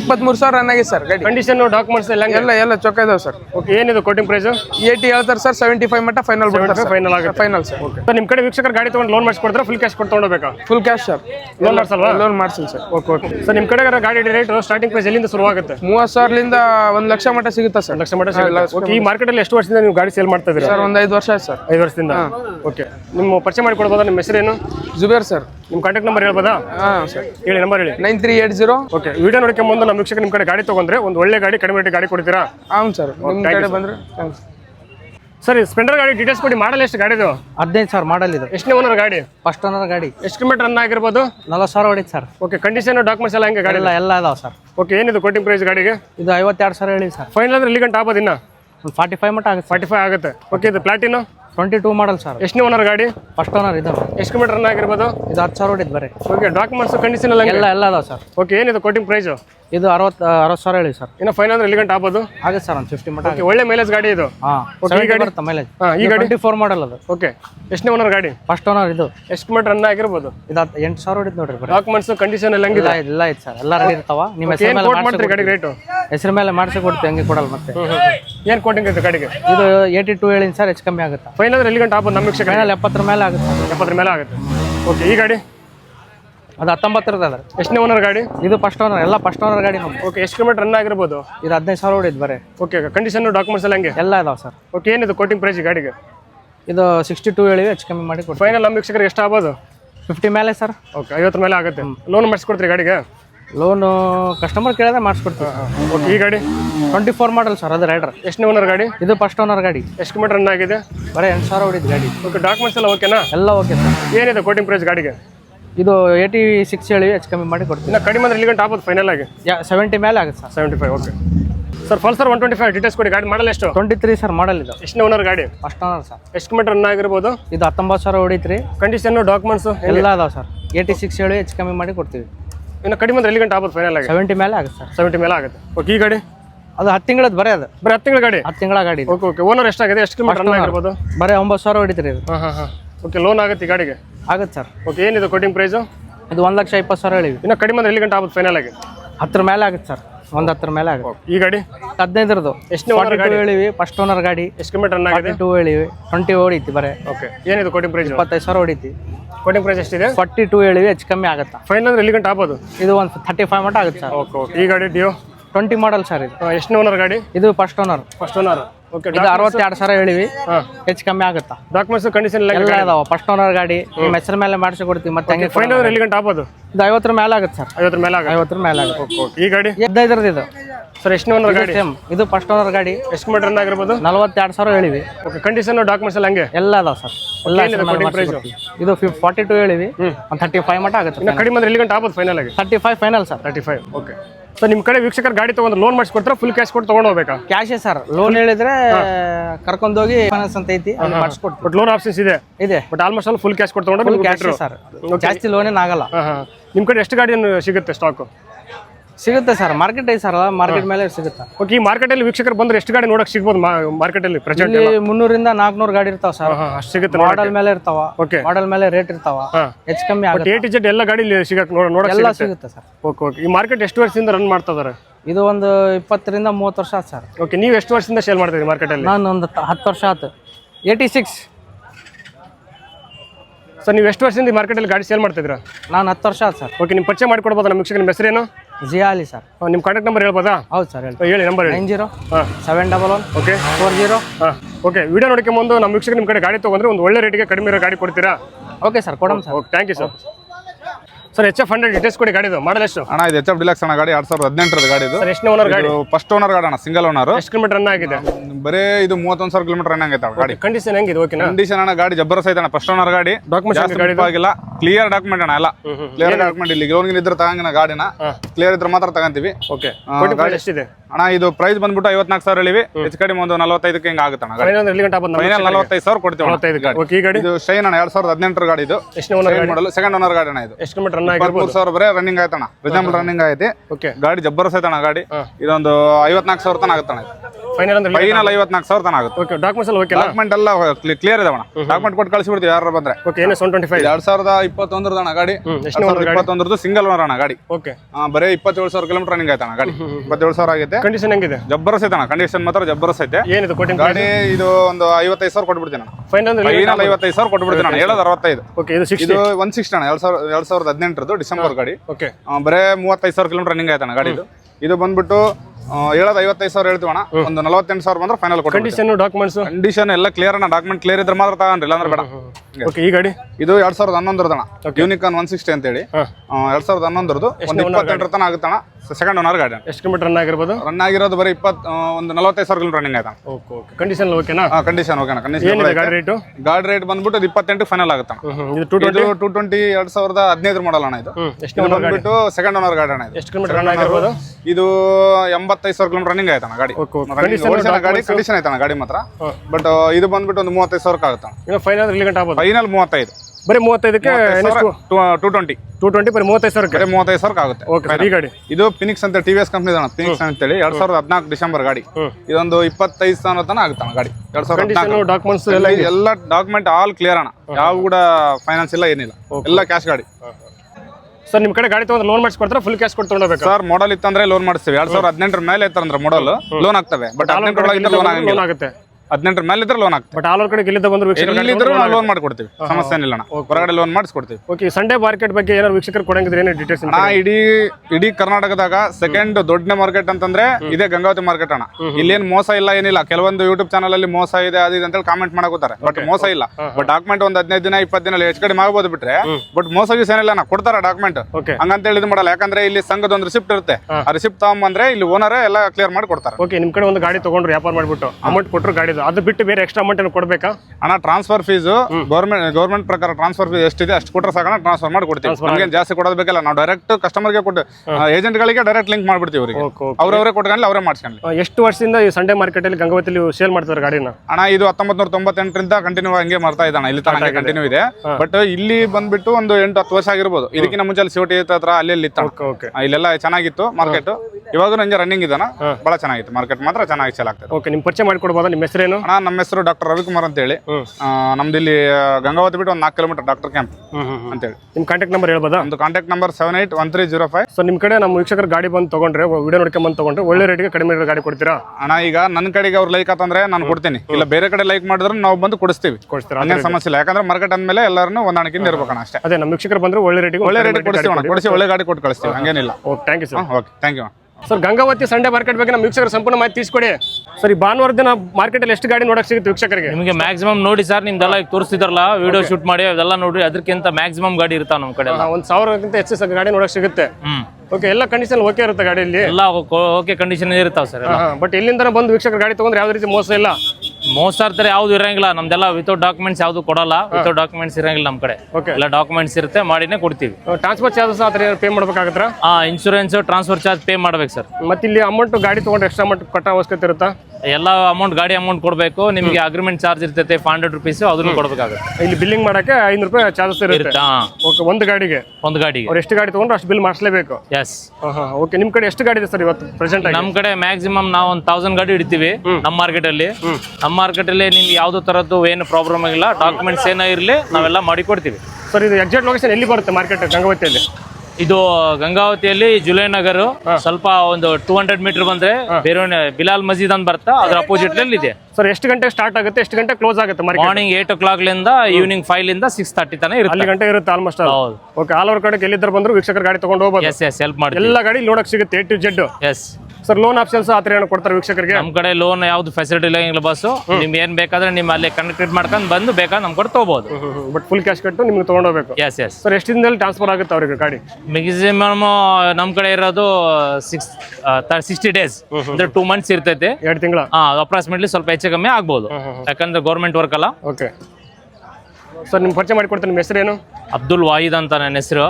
ಇಪ್ಪತ್ಮೂರು ಸಾವಿರ ರನ್ ಆಗಿದೆ ಸರ್ ಗಾಡಿ. ಕಂಡೀಷನ್ ಡಾಕ್ಯುಮೆಂಟ್ಸ್ ಎಲ್ಲ ಎಲ್ಲ ಎಲ್ಲ ಚೊಕ್ಕ ಇದಾವೆ ಸರ್. ಓಕೆ ಏನಿದೆ ಕೋಟಿಂಗ್ ಪ್ರೈಸ್ ಏಯ್ಟಿ ಹೇಳ್ತಾರೆ ಸರ್ ಸೆವೆಂಟಿ ಫೈವ್ ಮಟ್ಟ ಫೈನಲ್ ಬಿಡ್ತಾರೆ ಫೈನಲ್ ಆಗುತ್ತೆ. ಫೈನಲ್ ಸರ್ ಓಕೆ ನಿಮ್ಮ ಕಡೆ ವೀಕ್ಷಕರು ಗಾಡಿ ತೊಗೊಂಡು ಲೋನ್ ಮಾಡಿಸ್ಕೊಡ್ತಾರೆ ಫುಲ್ ಕ್ಯಾಶ್ ಕೊಟ್ಟು ತೊಗೊಂಡೋಗ್ಬೇಕಾ? ಫುಲ್ ಕ್ಯಾಶ್ ಸರ್ ಲೋನ್ ಮಾಡಿಸಲ್ವಾ? ಲೋನ್ ಮಾಡ್ಸಿಲ್ಲ ಸರ್ ಓಕೆ ಓಕೆ ಸರ್ ನಿಮ್ಮ ಕಡೆ ಗಾಡಿ ರೇಟ್ ಸ್ಟಾರ್ಟಿಂಗ್ ಪ್ರೈಸ್ ಎಲ್ಲಿಂದ ಶುರುವಾಗುತ್ತೆ? ಮೂವತ್ತು ಸಾವಿರದಿಂದ ಒಂದು ಲಕ್ಷ ಮಟ್ಟ ಸಿಗುತ್ತಾ ಸರ್? ಲಕ್ಷ ಮಟ್ಟ ಓಕೆ ಈ ಮಾರ್ಕೆಟಲ್ಲಿ ಎಷ್ಟು ವರ್ಷದಿಂದ ನೀವು ಗಾಡಿ ಸೇಲ್ ಮಾಡ್ತಾ ಇದ್ದೀರಾ? ಸರ್ ಒಂದು ಐದು ವರ್ಷ ಆಯ್ತು ಸರ್. ಐದು ವರ್ಷದಿಂದ? ಓಕೆ ನಿಮ್ಮ ಪರಿಚಯ ಮಾಡಿಕೊಡ್ಬೋದಾ ನಿಮ್ಮ ಹೆಸರೇನು? ಜುಬೇರ್ ಸರ್. ನಿಮ್ಮ ಕಾಂಟ್ಯಾಕ್ಟ್ ನಂಬರ್ ಹೇಳ್ಬೋದಾ? ಹಾಂ ಸರ್. ಹೇಳಿ ನಂಬರ್ ಹೇಳಿ. Nine three eight zero. Okay video ನೋಡ್ಕೊಂಬಂದು ನಮ್ಮ ವೀಕ್ಷಕ ನಿಮ್ಮ ಕಡೆ ಗಾಡಿ ತಗೊಂಡ್ರೆ ಒಂದು ಒಳ್ಳೆ ಗಾಡಿ ಕಡಿಮೆ ರೇಟ್ ಗಾಡಿ ಕೊಡ್ತೀರಾ? ಹಾಂ ಸರ್. ನಿಮ್ಮ ಕಡೆ. ಬಂದರೆ ಥ್ಯಾಂಕ್ಸ್ ಸರ್ ಸ್ಪೆಂಡರ್ ಗಾಡಿ ಡೀಟೇಲ್ಸ್ ಕೊಡಿ ಮಾಡಲ್ ಎಷ್ಟು ಗಾಡಿದು? ಹದಿನೈದು ಸಾವಿರ ಮಾಡಲ್ ಇದು ಎಷ್ಟನೇ ಓನರ್ ಗಾಡಿ? ಫಸ್ಟ್ ಓನರ್ ಗಾಡಿ. ಎಷ್ಟು ಕಿಲೋಮೀಟರ್ ರನ್ ಆಗಿರ್ಬೋದು? ನಲ್ವತ್ತು ಸಾವಿರ ಹೊಡಿತು ಸರ್. ಓಕೆ ಕಂಡೀಷನ್ ಡಾಕ್ಯುಮೆಂಟ್ಸ್ ಎಲ್ಲ ಹಂಗೆ ಗಾಡಿ ಇಲ್ಲ ಎಲ್ಲ ಇದಾವೆ ಸರ್. ಓಕೆ ಏನಿದು ಕೋಟಿಂಗ್ ಪ್ರೈಸ್ ಗಾಡಿಗೆ? ಇದು ಐವತ್ತೆರಡು ಸಾವಿರ ಹೇಳಿ ಸರ್. ಫೈನಲ್ ಅಂದ್ರೆ ಇಲ್ಲಿ ಗಂಟೆ ಆಗ್ಬೋದು ಇನ್ನ? ಒಂದು ಫಾರ್ಟಿ ಫೈವ್ ಮಟ್ಟ ಆಗುತ್ತೆ ಫಾರ್ಟಿ ಫೈವ್ ಆಗುತ್ತೆ. ಓಕೆ ಇದು Platina twenty two model sir. ಎಷ್ಟನೇ ಓನರ್ ಗಾಡಿ? ಫಸ್ಟ್ ಓನರ್ ಇದು. ಎಷ್ಟು ಕಿಲೋಮೀಟರ್ ರನ್ ಆಗಿರ್ಬೋದು? ಇದು ಹತ್ತು ಸಾವಿರ ಹೊಡಿತು ಬರೀ. ಓಕೆ ಡಾಕ್ಯುಮೆಂಟ್ಸ್ ಕಂಡೀಷನ್ ಎಲ್ಲ ಎಲ್ಲ ಎಲ್ಲ ಅದಾವೆ ಸರ್. ಓಕೆ ಏನಿದು ಕೋಟಿಂಗ್ ಪ್ರೈಸು ಇದು ಅರವತ್ತು ಅರವತ್ತು ಸಾವಿರ ಹೇಳಿ ಸರ್. ಇನ್ನು ಫೈನ್ ಅಂದ್ರೆ ಎಲ್ಲಿ ಗಂಟೆ ಆಗುತ್ತೆ ಸರ್ ಒಂದು ಫಿಫ್ಟಿ ಮಟ್ಟ ಒಳ್ಳೆ ಮೈಲೇಜ್ ಗಾಡಿ ಇದು. ಹಾಂ ಈ ಗಾಡಿ- ಬರುತ್ತೆ ಮೈಲೇಜ್ ಹಾಂ ಈ ಗಾಡಿ ಟ್ವೆಂಟಿ ಫೋರ್ ಮಾಡಲ್ ಅದು. ಓಕೆ ಎಷ್ಟನೇ ಓನರ್ ಗಾಡಿ? ಫಸ್ಟ್ ಓನರ್ ಇದು. ಎಷ್ಟು ಮೀಟರ್ ರನ್ ಆಗಿರ್ಬೋದು? ಇದು ಹತ್ತು ಎಂಟು ಸಾವಿರ ಹೊಡಿತು ನೋಡ್ರಿ ಬರೀ. ಡಾಕ್ಯುಮೆಂಟ್ಸ್ ಕಂಡೀಷನ್ ಎಲ್ಲ ಹೆಂಗಿದೆ? ಇಲ್ಲ ಇಲ್ಲ ಐತೆ ಸರ್ ಎಲ್ಲ ರೆಡಿ ಇರ್ತಾವ. ನಿಮ್ಮ ಹೆಸರು ಏನು ಮೇಲೆ ಕೋಟ್ ಮಾಡ್ತೀರಿ ಗಾಡಿ ರೇಟು ಹೆಸರು ಮೇಲೆ ಮಾಡಿಸಿ ಕೊಡ್ತೀವಿ ಹಂಗೆ ಕೊಡಲ್ಲ ಮತ್ತೆ. ಏನು ಕೋಟಿಂಗ್ ಇದೆ ಗಾಡಿಗೆ? ಇದು ಏಯ್ಟಿ ಟು ಹೇಳಿ ಸರ್ ಹೆಚ್ಚು ಕಮ್ಮಿ ಆಗುತ್ತೆ? ಫೈನಲ್ ಎಲ್ಲಿ ಗಂಟೆ ಆಗ್ಬೋದು ನಮ್ಮ ಫೈನಲ್ ಎಪ್ಪತ್ತರ ಮೇಲೆ ಆಗುತ್ತೆ. ಎಪ್ಪತ್ತರ ಮೇಲೆ ಆಗುತ್ತೆ. ಓಕೆ ಈ ಗಾಡಿ? ಅದು ಹತ್ತೊಂಬತ್ತರದ ಅದ ಎಷ್ಟನೇ ಓನರ್ ಗಾಡಿ? ಇದು ಫಸ್ಟ್ ಓನರ್ ಎಲ್ಲ ಫಸ್ಟ್ ಓನರ್ ಗಾಡಿ ನಮ್ದು. ಓಕೆ ಎಷ್ಟು ಕಿಲೋಮೀಟರ್ ರನ್ ಆಗಿರ್ಬೋದು? ಇದು ಹದಿನೈದು ಸಾವಿರ ಹೊಡಿದ್ ಬರೀ. ಓಕೆ ಕಂಡೀಷನ್ ಡಾಕ್ಯುಮೆಂಟ್ಸ್ ಎಲ್ಲ ಹಂಗೆ? ಎಲ್ಲ ಇದಾವೆ ಸರ್. ಓಕೆ ಏನಿದೆ ಕೋಟಿಂಗ್ ಪ್ರೈಸ್ ಗಾಡಿಗೆ? ಇದು ಸಿಕ್ಸ್ಟಿ ಟೂ ಹೇಳಿವಿ ಹೆಚ್ಚು ಕಮ್ಮಿ ಮಾಡಿ ಕೊಡ್ತೀವಿ. ಫೈನಲ್ ನಮ್ಮ ವೀಕ್ಷಕರಿಗೆ ಎಷ್ಟು ಆಗ್ಬೋದು? ಫಿಫ್ಟಿ ಮೇಲೆ ಸರ್. ಓಕೆ ಐವತ್ತರ ಮೇಲೆ ಆಗುತ್ತೆ. ಲೋನ್ ಮಾಡಿಸ್ಕೊಡ್ತೀರಿ ಗಾಡಿಗೆ? ಲೋನು ಕಸ್ಟಮರ್ ಕೇಳಿದ್ರೆ ಮಾಡಿಸ್ಕೊಡ್ತೀವಿ. ಓಕೆ ಈ ಗಾಡಿ? ಟ್ವೆಂಟಿ ಫೋರ್ ಮಾಡಲ್ ಸರ್ ಅದು ರೈಡರ್ ಎಷ್ಟನೇ ಓನರ್ ಗಾಡಿ? ಇದು ಫಸ್ಟ್ ಓನರ್ ಗಾಡಿ. ಎಷ್ಟು ಕಿಲೋಮೀಟರ್ ರನ್ ಆಗಿದೆ? ಬರೀ ಎಂಟು ಸಾವಿರ ಹೊಡಿದ್ ಗಾಡಿ. ಓಕೆ ಡಾಕ್ಯುಮೆಂಟ್ಸ್ ಎಲ್ಲ ಓಕೆನಾ ಎಲ್ಲ ಓಕೆ ಸರ್. ಏನಿದೆ ಕೋಟಿಂಗ್ ಪ್ರೈಸ್ ಗಾಡಿಗೆ? ಇದು ಏಯ್ಟಿ ಸಿಕ್ಸ್ ಹೇಳಿ ಹೆಚ್ಚು ಕಮ್ಮಿ ಮಾಡಿ ಕೊಡ್ತೀನಿ. ಇನ್ನು ಕಡಿಮೆ ಅಂದ್ರೆ ಇಲ್ಲಿ ಟಾಪ್ ಫೈನಲ್ ಆಗಿ. ಯಾ ಸೆವೆಂಟಿ ಮೇಲೆ ಆಗುತ್ತೆ sir. Seventy five okay sir Pulsar one twenty five details ಕೊಡಿ ಗಾಡಿ ಮಾಡಲ್ ಎಷ್ಟು? ಟ್ವೆಂಟಿ ತ್ರೀ ಸರ್ ಮಾಡಲ್ ಇದು. ಎಷ್ಟು ಓನರ್ ಗಾಡಿ? ಅಷ್ಟು ಓನರ್ ಸರ್ ಎಷ್ಟು ಕಿಲೋಮೀಟರ್ ರನ್ ಆಗಿರ್ಬೋದು? ಇದು ಹತ್ತೊಂಬತ್ತು ಸಾವಿರ ಹೊಡಿತ್ರಿ. ಕಂಡೀಷನ್ ಡಾಕ್ಯುಮೆಂಟ್ಸ್ ಎಲ್ಲ? ಅದಾವೆ ಸರ್ ಏಯ್ಟಿ ಸಿಕ್ಸ್ ಹೇಳಿ ಹೆಚ್ಚು ಕಮ್ಮಿ ಮಾಡಿ ಕೊಡ್ತೀವಿ. ಇನ್ನು ಕಡಿಮೆ ಅಂದ್ರೆ ಎಲ್ಲಿ ಆಗ್ಬೋದು ಫೈನಲ್ ಆಗಿ. ಸೆವೆಂಟಿ ಮೇಲೆ ಆಗುತ್ತೆ ಸರ್ ಸೆವೆಂಟಿ ಮೇಲೆ ಆಗುತ್ತೆ. ಓಕೆ ಈ ಗಾಡಿ? ಅದು ಹತ್ತು ತಿಂಗಳದ್ದು ಬರೇ ಅದು. ಬರೀ ಹತ್ತು ತಿಂಗಳ ಗಾಡಿ? ಹತ್ತು ತಿಂಗಳ ಗಾಡಿ ಓಕೆ ಓಕೆ ಓನರ್ ಎಷ್ಟಾಗಿದೆ? ಎಷ್ಟು ಕಿಲೋಮೀಟರ್ ರನ್ ಆಗಿರ್ಬೋದು? ಬರೀ ಒಂಬತ್ತು ಸಾವಿರ ಹೊಡಿತೀರಿ ಹಾಂ ಹಾಂ ಹಾಂ. ಓಕೆ ಲೋನ್ ಆಗುತ್ತೆ ಈ ಗಾಡಿಗೆ? ಆಗುತ್ತೆ ಸರ್. ಓಕೆ ಏನಿದೆ ಕೋಟಿಂಗ್ ಪ್ರೈಸು ಇದು ಒಂದು ಲಕ್ಷ ಇಪ್ಪತ್ತು ಸಾವಿರ ಹೇಳಿವಿ ಇನ್ನು ಕಡಿಮೆ ಅಂದ್ರೆ ಎಲ್ಲಿ ಗಂಟೆ ಆಗುತ್ತೆ ಫೈನಲ್ ಆಗಿ? ಹತ್ತರ ಮೇಲೆ ಆಗುತ್ತೆ ಸರ್. ಒಂದು ಹತ್ತರ ಮೇಲೆ ಆಗುತ್ತೆ. ಈ ಗಾಡಿ? ಹದಿನೈದರದು. ಎಷ್ಟು ಓನರ್ ಗಾಡಿ? ಹೇಳಿವಿ ಫಸ್ಟ್ ಓನರ್ ಗಾಡಿ. ಎಷ್ಟು ಕಿಲೋಮೀಟರ್ ರನ್ ಆಗಿದೆ? ಟೂ ಹೇಳಿವಿ ಟ್ವೆಂಟಿ ಹೊಡಿತಿ ಬರೀ. ಓಕೆ ಏನಿದೆ ಕೋಟಿಂಗ್ ಪ್ರೈಸ್ ಇಪ್ಪತ್ತೈದು ಸಾವಿರ ಹೊಡಿತಿ ಕೋಟಿಂಗ್ ಪ್ರೈಸ್ ಎಷ್ಟಿದೆ? ಫಾರ್ಟಿ ಟೂ ಹೇಳಿವಿ ಹೆಚ್ಚು ಕಮ್ಮಿ ಆಗುತ್ತೆ? ಫೈನಲ್ ಅಂದ್ರೆ ಎಲ್ಲಿ ಗಂಟೆ ಆಗ್ಬೋದು? ಇದು ಒಂದು ಥರ್ಟಿ ಫೈವ್ ಮಟ್ಟ ಆಗುತ್ತೆ ಸರ್. ಓಕೆ ಓಕೆ ಈ ಗಾಡಿ ಡಿಯೋ ಟ್ವೆಂಟಿ ಮಾಡಲ್ ಸರ್ ಇದು. ಎಷ್ಟು ಓನರ್ ಗಾಡಿ? ಇದು ಫಸ್ಟ್ ಓನರ್ ಫಸ್ಟ್ ಓನರ್ ಇದು ಅರವತ್ತೆರಡು ಸಾವಿರ ಹೇಳಿವಿ. ಹೆಚ್ಚು ಕಮ್ಮಿ ಆಗುತ್ತಾ? ಡಾಕ್ಯುಮೆಂಟ್ಸ್ ಕಂಡೀಷನ್ ಎಲ್ಲ ಇದಾವ. ಫಸ್ಟ್ ಓನರ್ ಗಾಡಿ ಮೇಲೆ ಮಾಡಿಸಿ ಕೊಡ್ತೀವಿ ಮತ್ತೆ ಹಂಗೆ ಫೈನಲ್ ಅಂದ್ರೆ ಎಲ್ಲಿ ಗಂಟೆ ಆಗ್ಬೋದು? ಇದು ಐವತ್ತರ ಮೇಲೆ ಆಗುತ್ತೆ ಸರ್. ಐವತ್ತರ ಮೇಲೆ ಆಗುತ್ತೆ. ಐವತ್ತರ ಮೇಲೆ ಆಗುತ್ತೆ. ಈ ಗಾಡಿ? ಹದಿನೈದರದ್ದು ಇದು. ಸರ್ ಎಷ್ಟು ಓನರ್ ಗಾಡಿ? ಇದು ಫಸ್ಟ್ ಓನರ್ ಗಾಡಿ. ಎಷ್ಟು ಕಿಲೋಮೀಟರ್ ರನ್ ಆಗಿರ್ಬೋದು? ನಲವತ್ತೆರಡು ಸಾವಿರ ಹೇಳಿವಿ. ಓಕೆ ಕಂಡೀಷನ್ ಡಾಕ್ಯುಮೆಂಟ್ಸ್ ಎಲ್ಲ ಹಂಗೆ? ಎಲ್ಲ ಅದಾವ ಸರ್. ಎಲ್ಲ. ಇದು ಫಾರ್ಟಿ ಟೂ ಹೇಳಿವಿ. ಒಂದು ಥರ್ಟಿ ಫೈವ್ ಮಟ್ಟ ಆಗುತ್ತೆ ಇನ್ನು ಕಡಿಮೆ ಅಂದ್ರೆ ಎಲ್ಲಿ ಗಂಟೆ ಆಗ್ಬೋದು ಫೈನಲ್ ಆಗಿ? Thirty five final sir thirty five okay so ನಿಮ್ಮ ಕಡೆ ವೀಕ್ಷಕರ ಗಾಡಿ ತೊಗೊಂಡು ಲೋನ್ ಮಾಡಿಸ್ಕೊಡ್ತಾರೆ? ಫುಲ್ ಕ್ಯಾಶ್ ಕೊಟ್ಟು ತೊಗೊಂಡು ಹೋಗ್ಬೇಕಾ? ಕ್ಯಾಶೇ ಸರ್ ಲೋನ್ ಹೇಳಿದ್ರೆ ಕರ್ಕೊಂಡೋಗಿ ಫೈನಾನ್ಸ್ ಅಂತ ಐತಿ ಬಟ್ ಲೋನ್ ಆಪ್ಷನ್ಸ್ ಇದೆ? ಇದೆ. But almost all full cash ಕೊಟ್ಟು ತಗೊಂಡ್ರೆ ತೊಗೊಂಡ್ರೆ ಕ್ಯಾಶ್ ಸರ್ ಜಾಸ್ತಿ ಲೋನ್ ಏನಾಗಲ್ಲ ಆಗಲ್ಲ. ನಿಮ್ಮ ಕಡೆ ಎಷ್ಟು ಗಾಡಿ ಸಿಗುತ್ತೆ ಸ್ಟಾಕು ಸಿಗುತ್ತೆ ಸರ್ ಮಾರ್ಕೆಟ್ ಐತೆ ಸರ್ ಮಾರ್ಕೆಟ್ ಮೇಲೆ ಸಿಗುತ್ತೆ. ಓಕೆ ಈ ಮಾರ್ಕೆಟಲ್ಲಿ ವೀಕ್ಷಕರು ಬಂದ್ರೆ ಎಷ್ಟು ಗಾಡಿ ನೋಡಕ್ ಸಿಗ್ಬೋದು ಮಾರ್ಕೆಟಲ್ಲಿ ಪ್ರೆಸೆಂಟ್ ಇಲ್ಲಿ ಮುನ್ನೂರಿಂದ ನಾಲ್ಕುನೂರು ಗಾಡಿ ಇರ್ತಾವ ಸರ್. ಅಷ್ಟು ಸಿಗುತ್ತೆ ಮಾಡೆಲ್ ಮೇಲೆ ಇರ್ತಾವ. ಓಕೆ ಮಾಡೆಲ್ ಮೇಲೆ ರೇಟ್ ಇರ್ತಾವ. ಹೆಚ್ಚು ಕಮ್ಮಿ ಆಗುತ್ತೆ. ಎ ಟಿ ಜೆಡ್ ಎಲ್ಲ ಗಾಡಿ ನೋಡ ನೋಡಕ್ ಎಲ್ಲ ಸಿಗುತ್ತೆ? ಸರ್. ಓಕೆ ಓಕೆ ಈ ಮಾರ್ಕೆಟ್ ಎಷ್ಟು ವರ್ಷದಿಂದ ರನ್ ಮಾಡ್ತಾ ಇದಾರೆ? ಇದು ಒಂದು ಇಪ್ಪತ್ತರಿಂದ ಮೂವತ್ತು ವರ್ಷ ಆಯ್ತು ಸರ್. ಓಕೆ ನೀವು ಎಷ್ಟು ವರ್ಷದಿಂದ ಸೇಲ್ ಮಾಡ್ತಿದ್ದೀರಿ ಮಾರ್ಕೆಟಲ್ಲಿ ನಾನು ಒಂದು ಹತ್ತು ವರ್ಷ ಆಯ್ತು ಏಯ್ಟಿ ಸಿಕ್ಸ್ ಸರ್ ನೀವು ಎಷ್ಟು ವರ್ಷದಿಂದ ಈ ಮಾರ್ಕೆಟಲ್ಲಿ ಗಾಡಿ ಸೇಲ್ ಮಾಡ್ತಿದ್ದೀರಾ? ನಾನು ಹತ್ತು ವರ್ಷ ಆಯ್ತು ಸರ್. ಓಕೆ ನಿಮ್ಮ ಪರಿಚಯ ಮಾಡಿಕೊಡ್ಬೋದು? ನಮ್ಮ ವೀಕ್ಷಕ ನಿಮ್ಮ ಹೆಸರೇನು? ಜಿಯಾಲಿ ಸರ್. ಆ, ನಿಮ್ಮ ಕಾಂಟ್ಯಾಕ್ಟ್ ನಂಬರ್ ಹೇಳ್ಬೋದಾ? ಹೌದು ಸರ್ ಹೇಳಿ ಹೇಳಿ ನಂಬರ್ ಹೇಳಿ. ನೈನ್ ಜೀರೋ ಹಾಂ. Seven double one okay. Four zero. ಹಾಂ. ಓಕೆ ವಿಡಿಯೋ ನೋಡಕ್ಕೆ ಮುಂದೆ ನಮ್ಮ ವೀಕ್ಷಕ ನಿಮ್ಮ ಕಡೆ ಗಾಡಿ ತೊಗೊಂಡ್ರೆ ಒಂದು ಒಳ್ಳೆ ರೇಟಿಗೆ ಕಡಿಮೆ ಇರೋ ಗಾಡಿ ಕೊಡ್ತೀರಾ? Okay sir ಕೊಡಮ್ sir. Okay thank you sir sir H F hundred details ಕೊಡಿ ಗಾಡಿದು ಮಾಡಲ್ ಎಷ್ಟು? ಅಣ್ಣ ಇದು ಎಚ್ ಎಫ್ ಡಿಲಕ್ಸ್ ಅಣ್ಣ ಗಾಡಿ ಎರಡ್ ಸಾವಿರದ ಹದಿನೆಂಟರ ಗಾಡಿ ಇದು. ಸರ್ ಎಷ್ಟನೇ ಓನರ್ ಗಾಡಿ? ಫಸ್ಟ್ ಓನರ್ ಗಾಡಿ ಅಣ್ಣ ಸಿಂಗಲ್ ಓನರ್ ಎಷ್ಟು ಕಿಲೋಮೀಟರ್ ರನ್ ಆಗಿದೆ? ಬರೇ ಇದು ಮೂವತ್ತೊಂದು ಸಾವಿರ ಕಿಲೋಮೀಟರ್ ರನ್ ಆಗೈತೆ ಗಾಡಿ. ಕಂಡೀಷನ್ ಹೆಂಗಿದೆ? ಓಕೆನಾ ಕಂಡೀಷನ್ ಅಣ್ಣ ಗಾಡಿ ಜಬ್ಬರ ಐತೆ ಅಣ್ಣ ಫಸ್ಟ್ ಓನರ್ ಗಾಡಿ. ಡಾಕ್ಯುಮೆಂಟ್ ಗಾಡಿ ಆಗಿಲ್ಲ. ಕ್ಲಿಯರ್ ಡಾಕ್ಯುಮೆಂಟ್ ಅಣ್ಣ ಎಲ್ಲ. ಕ್ಲಿಯರ್ ಡಾಕ್ಯುಮೆಂಟ್ ಇಲ್ಲಿ. ಲೋನ್ ಇದ್ರೆ ತಗಂಗಿನ ಗಾಡಿನ. ಕ್ಲಿಯರ್ ಇದ್ರೆ ಮಾತ್ರ ತಗಂತೀವಿ. ಓಕೆ ಗಾಡಿ- ಎಷ್ಟಿದೆ? ಅಣ್ಣ ಇದು ಪ್ರೈಸ್ ಬಂದ್ಬಿಟ್ಟು ಐವತ್ನಾಲ್ಕು ಸಾವಿರ ಹೇಳಿವಿ. ಹೆಚ್ಚು ಕಡಿಮೆ ಒಂದು ನಲವತ್ತೈದಕ್ಕೆ ಹಿಂಗೆ ಆಗುತ್ತೆ ಅಣ್ಣ ಗಾಡಿ. ಫೈನಲ್ ನಲವತ್ತೈದು ಸಾವಿರ ಕೊಡ್ತೀವಿ. ಗಾಡಿ ಓಕೆ ಈ ಗಾಡಿ? ಇದು ಶೈನ್ ಅಣ್ಣ ಎರಡ್ ಸಾವಿರದ ಹದಿನೆಂಟರ ಗಾಡಿ ಇದು. ಎಷ್ಟು ಮಾಡಲು ಸೆಕೆಂಡ್ ಓನರ್ ಗಾಡಿ ಅಣ್ಣ ಇದು. ಎಷ್ಟು ಕಿಲೋಮೀಟರ್ ರನ್ ಸಾವಿರ ಬರೇ ರನ್ನಿಂಗ್ ಆಯ್ತಣ್ಣ. ರಿಸಂಬಲ್ ರನ್ನಿಂಗ್ ಐತಿ ಗಾಡಿ ಜಬ್ಬರ್ಸ್ ಐತಣ್ಣ ಗಾಡಿ. ಇದೊಂದು ಐವತ್ನಾಲ್ಕು ಸಾವಿರ ತನ ಆಗುತ್ತಣ್ಣ ಫೈನಲ್ ಅಂದ್ರೆ ಫೈನಲ್ ಐವತ್ನಾಲ್ಕು ಸಾವಿರ ತನ ಆಗುತ್ತೆ. ಓಕೆ ಡಾಕ್ಯುಮೆಂಟ್ಸ್ ಎಲ್ಲ ಓಕೆ ಡಾಕ್ಯುಮೆಂಟ್ ಎಲ್ಲ ಕ್ಲಿಯರ್ ಇದಾವಣ ಡಾಕ್ಯುಮೆಂಟ್ ಕೊಟ್ಟು ಕಳಿಸ್ಬಿಡ್ತೀವಿ ಯಾರು ಬಂದ್ರೆ. ಓಕೆ ಏನು ಒನ್ ಟ್ವೆಂಟಿ ಫೈವ್ ಎರಡ್ ಸಾವಿರದ ಇಪ್ಪತ್ತೊಂದರದ ಅಣ್ಣ ಗಾಡಿ. ಇಪ್ಪತ್ತೊಂದರದ್ದು ಸಿಂಗಲ್ ಓನರ್ ಅಣ್ಣ ಗಾಡಿ. ಓಕೆ ಬರೀ ಇಪ್ಪತ್ತೇಳು ಸಾವಿರ ಕಿಲೋಮೀಟರ್ ರನ್ನಿಂಗ್ ಆಯ್ತಣ್ಣ ಗಾಡಿ. ಇಪ್ಪತ್ತೇಳು ಸಾವಿರ ಆಗೈತೆ ಕಂಡೀಷನ್ ಹೆಂಗಿದೆ? ಜಬ್ಬರ್ಸ್ ಐತಣ್ಣ ಕಂಡೀಷನ್ ಮಾತ್ರ ಜಬ್ಬರ್ಸ್ ಐತೆ. ಏನಿದು ಕೊಟ್ಟಿನ ಗಾಡಿ ಇದು ಒಂದು ಐವತ್ತೈದು ಸಾವಿರ ಕೊಟ್ಬಿಡ್ತೀನಿ ಅಣ್ಣ. ಫೈನಲ್ ಫೈನಲ್ ಐವತ್ತೈದು ಸಾವಿರ ಕೊಟ್ಬಿಡ್ತೀನಿ ಅಣ್ಣ ಹೇಳೋದು ಅರವತ್ತೈದು. ಓಕೆ ಇದು ಇದು ಒನ್ ಸಿಕ್ಸ್ಟಿ ಅಣ್ಣ ಎರಡ್ ಸಾವಿರ ಎರಡ್ ಸಾವಿರದ ಹದಿನೆಂಟರದ್ದು ಡಿಸೆಂಬರ್ ಗಾಡಿ. ಓಕೆ ಬರೇ ಮೂವತ್ತೈದು ಸಾವಿರ ಕಿಲೋಮೀಟರ್ ರನ್ನಿಂಗ್ ಆಯ್ತಣ್ಣ ಗಾಡಿ ಇದು ಇದು ಬಂದ್ಬಿಟ್ಟು ಹೇಳೋದು ಐವತ್ತೈದು ಸಾವಿರ ಹೇಳ್ತೀವಣ್ಣ ಒಂದು ನಲವತ್ತೆಂಟು ಸಾವಿರ ಬಂದ್ರೆ ಫೈನಲ್ ಕಂಡೀಷನ್ ಡಾಕ್ಯುಮೆಂಟ್ಸ್ ಕಂಡೀಷನ್ ಎಲ್ಲ ಕ್ಲಿಯರ್ ಅಣ್ಣ. ಡಾಕ್ಯುಮೆಂಟ್ ಕ್ಲಿಯರ್ ಇದ್ರೆ ಮಾತ್ರ ತಗೊಂಡ್ರಿ ಇಲ್ಲಾಂದ್ರೆ ಬೇಡ. ಓಕೆ ಈ ಗಾಡಿ? ಇದು ಎರಡ್ ಸಾವಿರದ ಹನ್ನೊಂದರದಣ ಯೂನಿಕಾನ್ ಒನ್ ಸಿಕ್ಸ್ಟಿ ಅಂತೇಳಿ. ಹಾ. ಎರಡ್ ಸಾವಿರದ ಹನ್ನೊಂದರದು ಒಂದು ಇಪ್ಪತ್ತೆಂಟರ ತನ ಆಗುತ್ತಣ್ಣ ಸೆಕೆಂಡ್ ಓನರ್ ಗಾಡಿ ಎಷ್ಟು ಕಿಲೋಮೀಟರ್ ರನ್ ಆಗಿರ್ಬೋದು? ರನ್ ಆಗಿರೋದು ಬರೀ ಇಪ್ಪತ್ ಆ, ಒಂದು ನಲವತ್ತೈದು ಸಾವಿರ ಕಿಲೋಮೀಟರ್ ರನ್ನಿಂಗ್ ಆಯ್ತಾ ಓಕೆ ಓಕೆ ಕಂಡೀಷನ್ ಓಕೆನಾ ಕಂಡೀಷನ್ ಓಕೆನಾ ಕಂಡೀಷನ್ ಗಾಡಿ ರೇಟು ಗಾಡಿ ರೇಟ್ ಬಂದ್ಬಿಟ್ಟು ಇದು ಇಪ್ಪತ್ತೆಂಟು ಫೈನಲ್ ಆಗುತ್ತಣ್ಣ ಇದು ಟೂ ಟ್ವೆಂಟಿ ಟೂ ಟ್ವೆಂಟಿ ಎರಡ್ ಸಾವಿರದ ಹದಿನೈದು ಮಾಡಲ್ಲ ಅಣ್ಣ ಇದು. ಎಷ್ಟು ಬಂದ್ಬಿಟ್ಟು ಸೆಕೆಂಡ್ ಓನರ್ ಗಾಡಿ ಅಣ್ಣ ಎಷ್ಟು ಕಿಲೋಮೀಟರ್ ರನ್ ಆಗಿರ್ಬೋದು? ಇದು ಎಂಬತ್ತೈದು ಸಾವಿರ ಕಿಲೋಮೀಟರ್ ರನ್ನಿಂಗ್ ಆಯ್ತಣ್ಣ ಗಾಡಿ. ಓಡಿಸೋಣ ಗಾಡಿ ಕಂಡೀಷನ್ ಆಯ್ತಣ್ಣ ಗಾಡಿ ಮಾತ್ರ. ಬಟ್ ಇದು ಬಂದ್ಬಿಟ್ಟು ಒಂದು ಮೂವತ್ತೈದು ಸಾವಿರ ಆಗುತ್ತಾನ ಫೈನಲ್ ರಿಲಿ ಗಂಟೆ ಆಗ್ಬೋದು? ಫೈನಲ್ ಮೂವತ್ತೈದು. ಬರೀ ಮೂವತ್ತೈದಕ್ಕೆ ಟೂ ಟ್ವೆಂಟಿ ಟೂ ಟ್ವೆಂಟಿ ಬರೀ ಮೂವತ್ತೈದು ಸಾವಿರ ಬರೀ ಮೂವತ್ತೈದು ಸಾವಿರ ಆಗುತ್ತೆ. ಓಕೆ ಸರ್ ಈ ಗಾಡಿ. ಇದು ಫಿನಿಕ್ಸ್ ಅಂತ ಟಿ ವಿ ಎಸ್ ಕಂಪ್ನಿ ಅಣ್ಣ ಫಿನಿಕ್ಸ್ ಅಂತೇಳಿ ಎರಡ್ ಸಾವಿರದ ಹದಿನಾಲ್ಕು ಡಿಸೆಂಬರ್ ಗಾಡಿ. ಇದೊಂದು ಇಪ್ಪತ್ತೈದು ಸಾವಿರ ತನಕ ಆಗುತ್ತಾನ ಗಾಡಿ. ಎರಡ್ ಸಾವಿರದ ಹದಿನಾಲ್ಕು. ಡಾಕ್ಯುಮೆಂಟ್ಸ್ ಎಲ್ಲ ಎಲ್ಲ ಡಾಕ್ಯುಮೆಂಟ್ ಆಲ್ ಕ್ಲಿಯರ್ ಅಣ್ಣ. ಯಾವ ಕೂಡ ಫೈನಾನ್ಸ್ ಇಲ್ಲ ಏನಿಲ್ಲ. ಎಲ್ಲ ಕ್ಯಾಶ್ ಗಾಡಿ. ಸರ್ ನಿಮ್ ಕಡೆ ಗಾಡಿ ತಗೊಂಡ್ರೆ ಲೋನ್ ಮಾಡಿಸ್ಕೊಡ್ತಾರೆ ಫುಲ್ ಕ್ಯಾಶ್ ಕೊಟ್ಟು ಹೋಗ್ಬೇಕು ಸರ್ ಮಾಡಲ್ ಇತ್ತಂದ್ರೆ ಲೋನ್ ಮಾಡಿಸ್ತೀವಿ. ಎರಡ್ ಸಾವಿರದ ಹದಿನೆಂಟರ ಮೇಲೆ ಇತ್ತಂದ್ರೆ ಮಾಡಲ್ ಲೋನ್ ಆಗ್ತವೆ. ಬಟ್ ಹದಿನೆಂಟರ ಒಳಗಿಂದ ಲೋನ್ ಆಗಂಗಿಲ್ಲ. ಲೋನ್ ಆಗುತ್ತೆ. ಹದಿನೆಂಟರ ಮೇಲೆ ಇದ್ರೆ ಲೋನ್ ಆಗ್ತದೆ. ಬಟ್ ಆಲ್ ಓವರ್ ಕಡೆ ಇಲ್ಲಿಂದ ಬಂದ್ರು ವೀಕ್ಷಕರು ಎಲ್ಲಿದ್ರು ನಾವು ಲೋನ್ ಮಾಡ್ಕೊಡ್ತೀವಿ. ಸಮಸ್ಯೆ ಏನಿಲ್ಲ ಅಣ್ಣ. ಹೊರಗಡೆ ಲೋನ್ ಮಾಡಿಸ್ಕೊಡ್ತೀವಿ. ಓಕೆ ಸಂಡೇ ಮಾರ್ಕೆಟ್ ಬಗ್ಗೆ ಏನಾದ್ರು ವೀಕ್ಷಕರು ಕೊಡಂಗಿದ್ರೆ ಏನೇ ಡೀಟೇಲ್ಸ್ ಅಣ್ಣ ಇಡೀ ಇಡೀ ಕರ್ನಾಟಕದಾಗ ಸೆಕೆಂಡ್ ದೊಡ್ಡನೇ ಮಾರ್ಕೆಟ್ ಅಂತಂದ್ರೆ ಇದೇ ಗಂಗಾವತಿ ಮಾರ್ಕೆಟ್ ಅಣ್ಣ. ಇಲ್ಲೇನ್ ಮೋಸ ಇಲ್ಲ ಏನಿಲ್ಲ. ಕೆಲವೊಂದು ಯೂಟ್ಯೂಬ್ ಚಾನಲ್ ಅಲ್ಲಿ ಮೋಸ ಇದೆ ಅದು ಇದೆ ಅಂತೇಳಿ ಕಾಮೆಂಟ್ ಮಾಡಕೋತಾರೆ. ಬಟ್ ಮೋಸ ಇಲ್ಲ. ಬಟ್ ಡಾಕ್ಯುಮೆಂಟ್ ಒಂದ್ ಹದಿನೈದು ದಿನ ಇಪ್ಪತ್ತು ದಿನ ಹೆಚ್ಚು ಕಡಿಮೆ ಆಗ್ಬೋದು ಬಿಟ್ರೆ ಬಟ್ ಮೋಸ ಗೀಸ ಏನಿಲ್ಲ ನಾ ಕೊಡ್ತಾರ ಡಾಕ್ಯುಮೆಂಟ್ ಹಂಗಂತ ಹಂಗಂತೇಳಿ ಇದು ಮಾಡಲ್ಲ. ಯಾಕಂದ್ರೆ ಇಲ್ಲಿ ಸಂಘದ ಒಂದು ರಿಸಿಪ್ಟ್ ಇರುತ್ತೆ. ಆ ರಿಸಿಪ್ಟ್ ತಗೊಂಬಂದ್ರೆ ಇಲ್ಲಿ ಓನರ್ ಎಲ್ಲ ಕ್ಲಿಯರ್ ಮಾಡಿ ಕೊಡ್ತಾರೆ ಓಕೆ ನಿಮ್ ಕಡೆ ಒಂದು ಗಾಡಿ ತಗೊಂಡ್ರು ವ್ಯಾಪಾರ ಮಾಡ್ಬಿಟ್ಟು. ಅಮೌಂಟ್ ಕೊಟ್ಟರು ಗಾಡಿದು. ಅದು ಬಿಟ್ಟು ಬೇರೆ ಎಕ್ಸ್ಟ್ರಾ ಅಮೌಂಟ್ ಏನು ಕೊಡಬೇಕಾ? ಅಣ್ಣ ಟ್ರಾನ್ಸ್ಫರ್ ಫೀಸ್ ಗೌರ್ಮೆಂಟ್ ಗೌರ್ಮೆಂಟ್ ಪ್ರಕಾರ ಟ್ರಾನ್ಸ್ಫರ್ ಫೀಸ್ ಎಷ್ಟಿದೆ ಅಷ್ಟು ಕೊಟ್ಟರೆ ಸಾಕಣ ಟ್ರಾನ್ಸ್ಫರ್ ಮಾಡಿ ಕೊಡ್ತೀವಿ. ನಮಗೆ ಜಾಸ್ತಿ ಕೊಡೋದು ಬೇಕಲ್ಲ ನಾವು ಡೈರೆಕ್ಟ್ ಕಸ್ಟಮರ್ಗೆ ಕೊಟ್ಟು ಏಜೆಂಟ್ಗಳಿಗೆ ಡೈರೆಕ್ಟ್ ಲಿಂಕ್ ಮಾಡ್ಬಿಡ್ತೀವಿ ಅವರಿಗೆ. ಅವರವರೇ ಕೊಟ್ಕೊಂಡು ಅವರೇ ಮಾಡ್ಸ್ಕೊಂಡು ಎಷ್ಟು ವರ್ಷದಿಂದ ಈ ಸಂಡೇ ಮಾರ್ಕೆಟಲ್ಲಿ ಗಂಗಾವತಿಲಿ ಸೇಲ್ ಮಾಡ್ತಾರೆ ಗಾಡಿನ? ಅಣ್ಣ ಇದು ಹತ್ತೊಂಬತ್ತು ನೂರ ತೊಂಬತ್ತೆಂಟರಿಂದ ಕಂಟಿನ್ಯೂ ಹಂಗೆ ಮಾಡ್ತಾ ಇದ್ದಾನೆ. ಇಲ್ಲಿ ತನಕ ಕಂಟಿನ್ಯೂ ಇದೆ. ಬಟ್ ಇಲ್ಲಿ ಬಂದ್ಬಿಟ್ಟು ಒಂದು ಎಂಟು ಹತ್ತು ವರ್ಷ ಆಗಿರ್ಬೋದು. ಇದಕ್ಕಿಂತ ಮುಂಚೆ ಅಲ್ಲಿ ಸಿಟಿ ಹತ್ರ ಅಲ್ಲಿ ಇತ್ತು. ಇಲ್ಲೆಲ್ಲ ಚೆನ್ನಾಗಿತ್ತು ಮಾರ್ಕೆಟ್ ಇವಾಗ ನಂಜ ರನ್ನಿಂಗ್ ಇದಾನ. ಬಹಳ ಚೆನ್ನಾಗಿತ್ತು. ಮಾರ್ಕೆಟ್ ಮಾತ್ರ ಚೆನ್ನಾಗಿ ಸೇಲ್ ಆಗ್ತದೆ. ಓಕೆ ನಿಮ್ಮ ಪರಿಚಯ ಮಾಡಿಕೊಡ್ಬೋದಾ? ನಿಮ್ಮ ಹೆಸರೇನು? ಅಣ್ಣ ನಮ್ಮ ಹೆಸರು ಡಾಕ್ಟರ್ ರವಿಕುಮಾರ್ ಅಂತ ಹೇಳಿ ನಮ್ದು ಇಲ್ಲಿ ಗಂಗಾವತಿ ಬಿಟ್ಟು ಒಂದು ನಾಲ್ಕು ಕಿಲೋಮೀಟರ್ ಡಾಕ್ಟರ್ ಕ್ಯಾಂಪ್ ಅಂತೇಳಿ. ನಿಮ್ಮ ಕಾಂಟ್ಯಾಕ್ಟ್ ನಂಬರ್ ಹೇಳ್ಬೋದಾ? ಒಂದು contact number seven eight one three zero five so ನಿಮ್ಮ ಕಡೆ ನಮ್ಮ ವೀಕ್ಷಕರು ಗಾಡಿ ಬಂದು ತೊಗೊಂಡ್ರೆ ವಿಡಿಯೋ ನೋಡ್ಕೊಂಡು ಬಂದು ತಗೊಂಡ್ರೆ ಒಳ್ಳೆ ರೇಟಿಗೆ ಕಡಿಮೆ ರೇಟ್ ಗಾಡಿ ಕೊಡ್ತೀರಾ? ಅಣ್ಣ ಈಗ ನನ್ನ ಕಡೆಗೆ ಅವ್ರು ಲೈಕ್ ಆತಂದ್ರೆ ನಾನು ಕೊಡ್ತೀನಿ. ಇಲ್ಲ ಬೇರೆ ಕಡೆ ಲೈಕ್ ಮಾಡಿದ್ರೆ ನಾವು ಬಂದು ಕೊಡಿಸ್ತೀವಿ. ಹಂಗೇನ್ ಸಮಸ್ಯೆ ಇಲ್ಲ. ಯಾಕಂದ್ರೆ ಮಾರ್ಕೆಟ್ ಅಂದ್ಮೇಲೆ ಎಲ್ಲರೂ ಹೊಂದಾಣಿಕೆಯಿಂದ ಇರ್ಬೇಕು ಅಷ್ಟೇ. ಅದೇ ನಮ್ಮ ವೀಕ್ಷಕರು ಬಂದ್ರೆ ಒಳ್ಳೆ ರೇಟಿಗೆ ಒಳ್ಳೆ ರೇಟ್ ಕೊಡಿಸ್ತೀವಿ ಕೊಡಿಸಿ ಒಳ್ಳೆ ಗಾಡಿ ಕೊಟ್ಟು ಕಳಿಸ್ತೀವಿ. ಹಂಗೇನಿಲ್ಲ. Okay thank you sir okay. Thank you sir Gangavathi Sunday market ಬಗ್ಗೆ ನಮ್ಮ ವೀಕ್ಷಕರು ಸಂಪೂರ್ಣ ಮಾಹಿತಿ ತಿಳಿಸ್ಕೊಡಿ. ಸರ್ ಈ ಭಾನುವಾರ ದಿನ ಮಾರ್ಕೆಟಲ್ಲಿ ಎಷ್ಟು ಗಾಡಿ ನೋಡಕ್ ಸಿಗುತ್ತೆ ವೀಕ್ಷಕರಿಗೆ? ನಿಮಗೆ ಮ್ಯಾಕ್ಸಿಮಮ್ ನೋಡಿ ಸರ್ ನಿಮ್ದೆಲ್ಲ ಈಗ ತೋರಿಸ್ತಿದಾರಲ್ಲ ವಿಡಿಯೋ ಶೂಟ್ ಮಾಡಿ ಅದೆಲ್ಲ ನೋಡಿ ಅದಕ್ಕಿಂತ ಮ್ಯಾಕ್ಸಿಮಮ್ ಗಾಡಿ ಇರ್ತಾವ ನಮ್ಮ ಕಡೆ. ಒಂದು ಸಾವಿರಕ್ಕಿಂತ ಹೆಚ್ಚು ಸರ್ ಗಾಡಿ ನೋಡಕ್ ಸಿಗುತ್ತೆ. ಓಕೆ ಎಲ್ಲ ಕಂಡೀಷನ್ ಓಕೆ ಇರುತ್ತೆ ಗಾಡಿಯಲ್ಲಿ? ಎಲ್ಲ ಓಕೆ ಕಂಡೀಷನ್ ಇರ್ತಾವ ಸರ್ ಬಟ್ ಇಲ್ಲಿಂದ ಬಂದು ವೀಕ್ಷಕರು ಗಾಡಿ ತಗೊಂಡ್ರೆ ಯಾವ್ದು ರೀತಿ ಮೋಸ ಇಲ್ಲ. ಮೋಸ ತರ ಯಾವ್ದು ಇರಂಗಿಲ್ಲ. ನಮ್ದೆಲ್ಲ ವಿತೌಟ್ ಡಾಕ್ಯುಮೆಂಟ್ಸ್ ಯಾವ್ದು ಕೊಡಲ್ಲ. ವಿತೌಟ್ ಡಾಕ್ಯುಮೆಂಟ್ಸ್ ಇರಂಗಿಲ್ಲ ನಮ್ ಕಡೆ. ಎಲ್ಲ ಡಾಕ್ಯುಮೆಂಟ್ಸ್ ಇರುತ್ತೆ ಮಾಡಿನೇ ಕೊಡ್ತೀವಿ. ಟ್ರಾನ್ಸ್ಫರ್ ಚಾರ್ಜಸ್ ಆ ಥರ ಪೇ ಮಾಡ್ಬೇಕಾಗತ್ತಾ? ಆ ಇನ್ಶೂರೆನ್ಸ್ ಟ್ರಾನ್ಸ್ಫರ್ ಚಾರ್ಜ್ ಪೇ ಮಾಡ್ಬೇಕು ಸರ್. ಮತ್ತೆ ಇಲ್ಲಿ ಅಮೌಂಟ್ ಗಾಡಿ ತಗೊಂಡ್ರೆ ಎಕ್ಸ್ಟ್ರಾ ಅಮೌಂಟ್ ಕಟ್ಟೋ ಅವಶ್ಯಕತೆ ಇರುತ್ತಾ? ಎಲ್ಲ ಅಮೌಂಟ್ ಗಾಡಿ ಅಮೌಂಟ್ ಕೊಡಬೇಕು ನಿಮಗೆ ಅಗ್ರಿಮೆಂಟ್ ಚಾರ್ಜ್ ಇರ್ತೈತೆ ಫೈವ್ ಹಂಡ್ರೆಡ್ ರುಪೀಸ್ ಅದನ್ನು ಕೊಡಬೇಕಾಗುತ್ತೆ. ಇಲ್ಲಿ ಬಿಲ್ಲಿಂಗ್ ಮಾಡಕ್ಕೆ ಐನೂರು ರೂಪಾಯಿ ಚಾರ್ಜಸ್ ಇರುತ್ತೆ. ಹಾ ಓಕೆ ಒಂದು ಗಾಡಿಗೆ. ಒಂದು ಗಾಡಿಗೆ. ಅವ್ರು ಎಷ್ಟು ಗಾಡಿ ತೊಗೊಂಡ್ರೆ ಅಷ್ಟು ಬಿಲ್ ಮಾಡಿಸ್ಲೇಬೇಕು. ಎಸ್ ಓಕೆ ನಿಮ್ಮ ಕಡೆ ಎಷ್ಟು ಗಾಡಿ ಇದೆ ಸರ್ ಇವತ್ತು ಪ್ರೆಸೆಂಟ್ ಆಗಿ? ನಮ್ ಕಡೆ ಮ್ಯಾಕ್ಸಿಮಮ್ ನಾವು ಒಂದು ತೌಸಂಡ್ ಗಾಡಿ ಇಡ್ತೀವಿ ನಮ್ಮ ಮಾರ್ಕೆಟ್ ಅಲ್ಲಿ. ನಮ್ಮ ಮಾರ್ಕೆಟ್ ಅಲ್ಲಿ ನಿಮ್ಗೆ ಯಾವ್ದು ತರದ್ದು ಏನು ಪ್ರಾಬ್ಲಮ್ ಆಗಿಲ್ಲ ಡಾಕ್ಯುಮೆಂಟ್ಸ್ ಏನೋ ಇರಲಿ ನಾವೆಲ್ಲ ಮಾಡಿ ಕೊಡ್ತೀವಿ ಸರ್ ಇದು ಎಕ್ಸಾಕ್ಟ್ ಲೊಕೇಶನ್ ಎಲ್ಲಿ ಬರುತ್ತೆ ಮಾರ್ಕೆಟ್ ಗಂಗಾವತಿಯಲ್ಲಿ? ಇದು ಗಂಗಾವತಿಯಲ್ಲಿ ಜುಲೈ ನಗರ್. ಸ್ವಲ್ಪ ಒಂದು ಟೂ ಹಂಡ್ರೆಡ್ ಮೀಟರ್ ಬಂದ್ರೆ ಬೇರೆ ಬಿಲಾಲ್ ಮಸೀದ್ ಅಂತ ಬರ್ತಾ ಅದ್ರ ಅಪೋಸಿಟ್ ಅಲ್ಲಿ ಇದೆ ಸರ್ ಎಷ್ಟು ಗಂಟೆ ಸ್ಟಾರ್ಟ್ ಆಗುತ್ತೆ? ಎಷ್ಟು ಗಂಟೆ ಕ್ಲೋಸ್ ಆಗುತ್ತೆ ಮಾರ್ನಿಂಗ್ ಏಟ್ ಓ ಕ್ಲಾಕ್ ಲಿಂದ ಈವ್ನಿಂಗ್ ಫೈವ್ ಲಿಂದ ಸಿಕ್ಸ್ ತರ್ಟಿ ತನಕ ಅಲ್ಲಿ ಇರುತ್ತೆ ಗಂಟೆ ಇರುತ್ತೆ ಆಲ್ಮೋಸ್ಟ್ ಹೌದು. ಓಕೆ ಆಲ್ ಓವರ್ ಕಡೆ ಎಲ್ಲಿದ್ದರು ಬಂದ್ರು ವೀಕ್ಷಕರ ಗಾಡಿ ತಗೊಂಡು ಹೋಗ್ಬೋದು. ಎಸ್ ಎಸ್ ಹೆಲ್ಪ್ ಮಾಡಿ ಎಲ್ಲ ಗಾಡಿ ನೋಡಕ್ ಸಿಗುತ್ತೆ A to Z yes sir loan options ಆ ಥರ ಏನೋ ಕೊಡ್ತಾರೆ ವೀಕ್ಷಕರಿಗೆ? ನಮ್ ಕಡೆ ಲೋನ್ ಯಾವ್ದು ಫೆಸಿಲಿಟಿ ಇಲ್ಲ ಬಸ್ಸು ನಿಮ್ಗೆ ಏನ್ ಬೇಕಾದ್ರೆ ನಿಮ್ಮ ಅಲ್ಲಿ ಕನ್ಕ್ರೀಟ್ ಮಾಡ್ಕೊಂಡು ಬಂದು ಬೇಕಾದ್ರೆ ನಮ್ ಕಡೆ ತಗೋಬಹುದು ಬಟ್ ಫುಲ್ ಕ್ಯಾಶ್ ಕಟ್ಟು ನಿಮ್ಗೆ ತಗೊಂಡೋಗ್ಬೇಕು ಎಸ್ ಎಸ್ ಸರ್ ಎಷ್ಟು ದಿನದಲ್ಲಿ ಟ್ರಾನ್ಸ್ಫರ್ ಆಗುತ್ತೆ ಅವ್ರಿಗೆ ಗಾಡಿ? ಮ್ಯಾಕ್ಸಿಮಮ್ ನಮ್ ಕಡೆ ಇರೋದು ಸಿಕ್ಸ್ ಸಿಕ್ಸ್ಟಿ ಡೇಸ್ ಅಂದ್ರೆ ಟೂ ಮಂತ್ಸ್ ಇರ್ತೈತೆ. ಎರಡು ತಿಂಗಳ? ಅಪ್ರಾಕ್ಸಿಮೇಟ್ಲಿ ಸ್ವಲ್ಪ ಹೆಚ್ಚು ಕಮ್ಮಿ ಆಗ್ಬೋದು. ಯಾಕಂದ್ರೆ ಗೌರ್ಮೆಂಟ್ ವರ್ಕ್ ಅಲ್ಲ. ಓಕೆ ಸರ್ ನಿಮ್ಗೆ ಪರಿಚಯ ಮಾಡಿಕೊಡ್ತೀನಿ ನಿಮ್ಮ ಹೆಸರೇನು? ಅಬ್ದುಲ್ ವಾಹಿದ್ ಅಂತ ನನ್ನ ಹೆಸರು.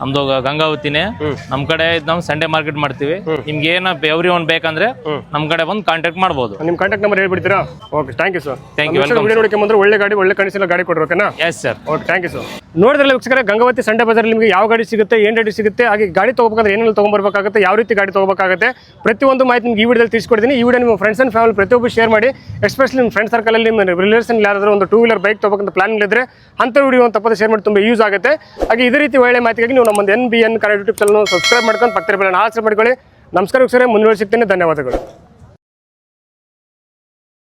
ನಮ್ದು ಗ- ಗಂಗಾವತಿನೇ. ನಮ್ ಕಡೆ ಇದ್ ನಾವು ಸಂಡೆ ಮಾರ್ಕೆಟ್ ಮಾಡ್ತೀವಿ ನಿಮ್ಗೆ ಏನ ಎವ್ರಿ ಒನ್ ಬೇಕಂದ್ರೆ ನಮ್ ಕಡೆ ಬಂದು ಕಾಂಟ್ಯಾಕ್ಟ್ ಮಾಡ್ಬೋದು. ನಿಮ್ಮ contact number ಹೇಳ್ಬಿಡ್ತೀರಾ? Okay thank you sir Thank you, welcome, video ಬಂದ್ರೆ ಒಳ್ಳೆ ಗಾಡಿ ಒಳ್ಳೆ ಕಂಡೀಷನ್ ಗಾಡಿ ಕೊಡ್ರಿ ಓಕೆನಾ yes sir okay thank you sir ನೋಡಿದ್ರಲ್ಲ ವೀಕ್ಷಕರೇ ಗಂಗಾವತಿ ಸಂಡೆ ಬಜಾರ್ ನಿಮಗೆ ಯಾವ ಗಾಡಿ ಸಿಗುತ್ತೆ ಏನ್ ರೇಟ್ ಸಿಗುತ್ತೆ ಹಾಗೆ ಗಾಡಿ ತೊಗೋಬೇಕಂದ್ರೆ ಏನೆಲ್ಲ ತೊಗೊಂಬರ್ಬೇಕಾಗುತ್ತೆ ಯಾವ ರೀತಿ ಗಾಡಿ ತೊಗೋಬೇಕಾಗುತ್ತೆ ಪ್ರತಿಯೊಂದು ಮಾಹಿತಿ ನಿಮ್ಗೆ ಈ ವಿಡಿಯೋದಲ್ಲಿ ತಿಳಿಸ್ಕೊಡ್ತೀನಿ. ಈ ವಿಡಿಯೋ ನಿಮ್ಮ ಫ್ರೆಂಡ್ಸ್ ಅಂಡ್ ಫ್ಯಾಮಿಲಿ ಪ್ರತಿಯೊಬ್ಬರು ಶೇರ್ ಮಾಡಿ ಎಸ್ಪೆಷಲಿ ನಿಮ್ಮ ಫ್ರೆಂಡ್ ಸರ್ಕಲಲ್ಲಿ ನಿಮ್ಮ ರಿಲೇಷನ್ ಯಾರಾದರೂ ಒಂದು ಟೂ ವೀಲರ್ ಬೈಕ್ ತಗೋಬೇಕಂತ ಪ್ಲಾನ್ ಇದ್ರೆ ಅಂತ ವಿಡಿಯೋ ತಪ್ಪದೆ ಶೇರ್ ಮಾಡಿ ತುಂಬ ಯೂಸ್ ಆಗುತ್ತೆ. ಹಾಗೆ ಇದೇ ರೀತಿ ಒಳ್ಳೆ ಮಾಹಿತಿಗಾಗಿ ನೀವು ನಮ್ಮೊಂದು N B N Kannada YouTube channel subscribe ಮಾಡ್ಕೊಂಡು ಪಕ್ಕದ ಬೆಲ್ಲ ಆಸರೆ ಮಾಡ್ಕೊಳ್ಳಿ. ನಮಸ್ಕಾರ ವೀಕ್ಷಕರೇ ಮುಂದುವರೆ ಧನ್ಯವಾದಗಳು.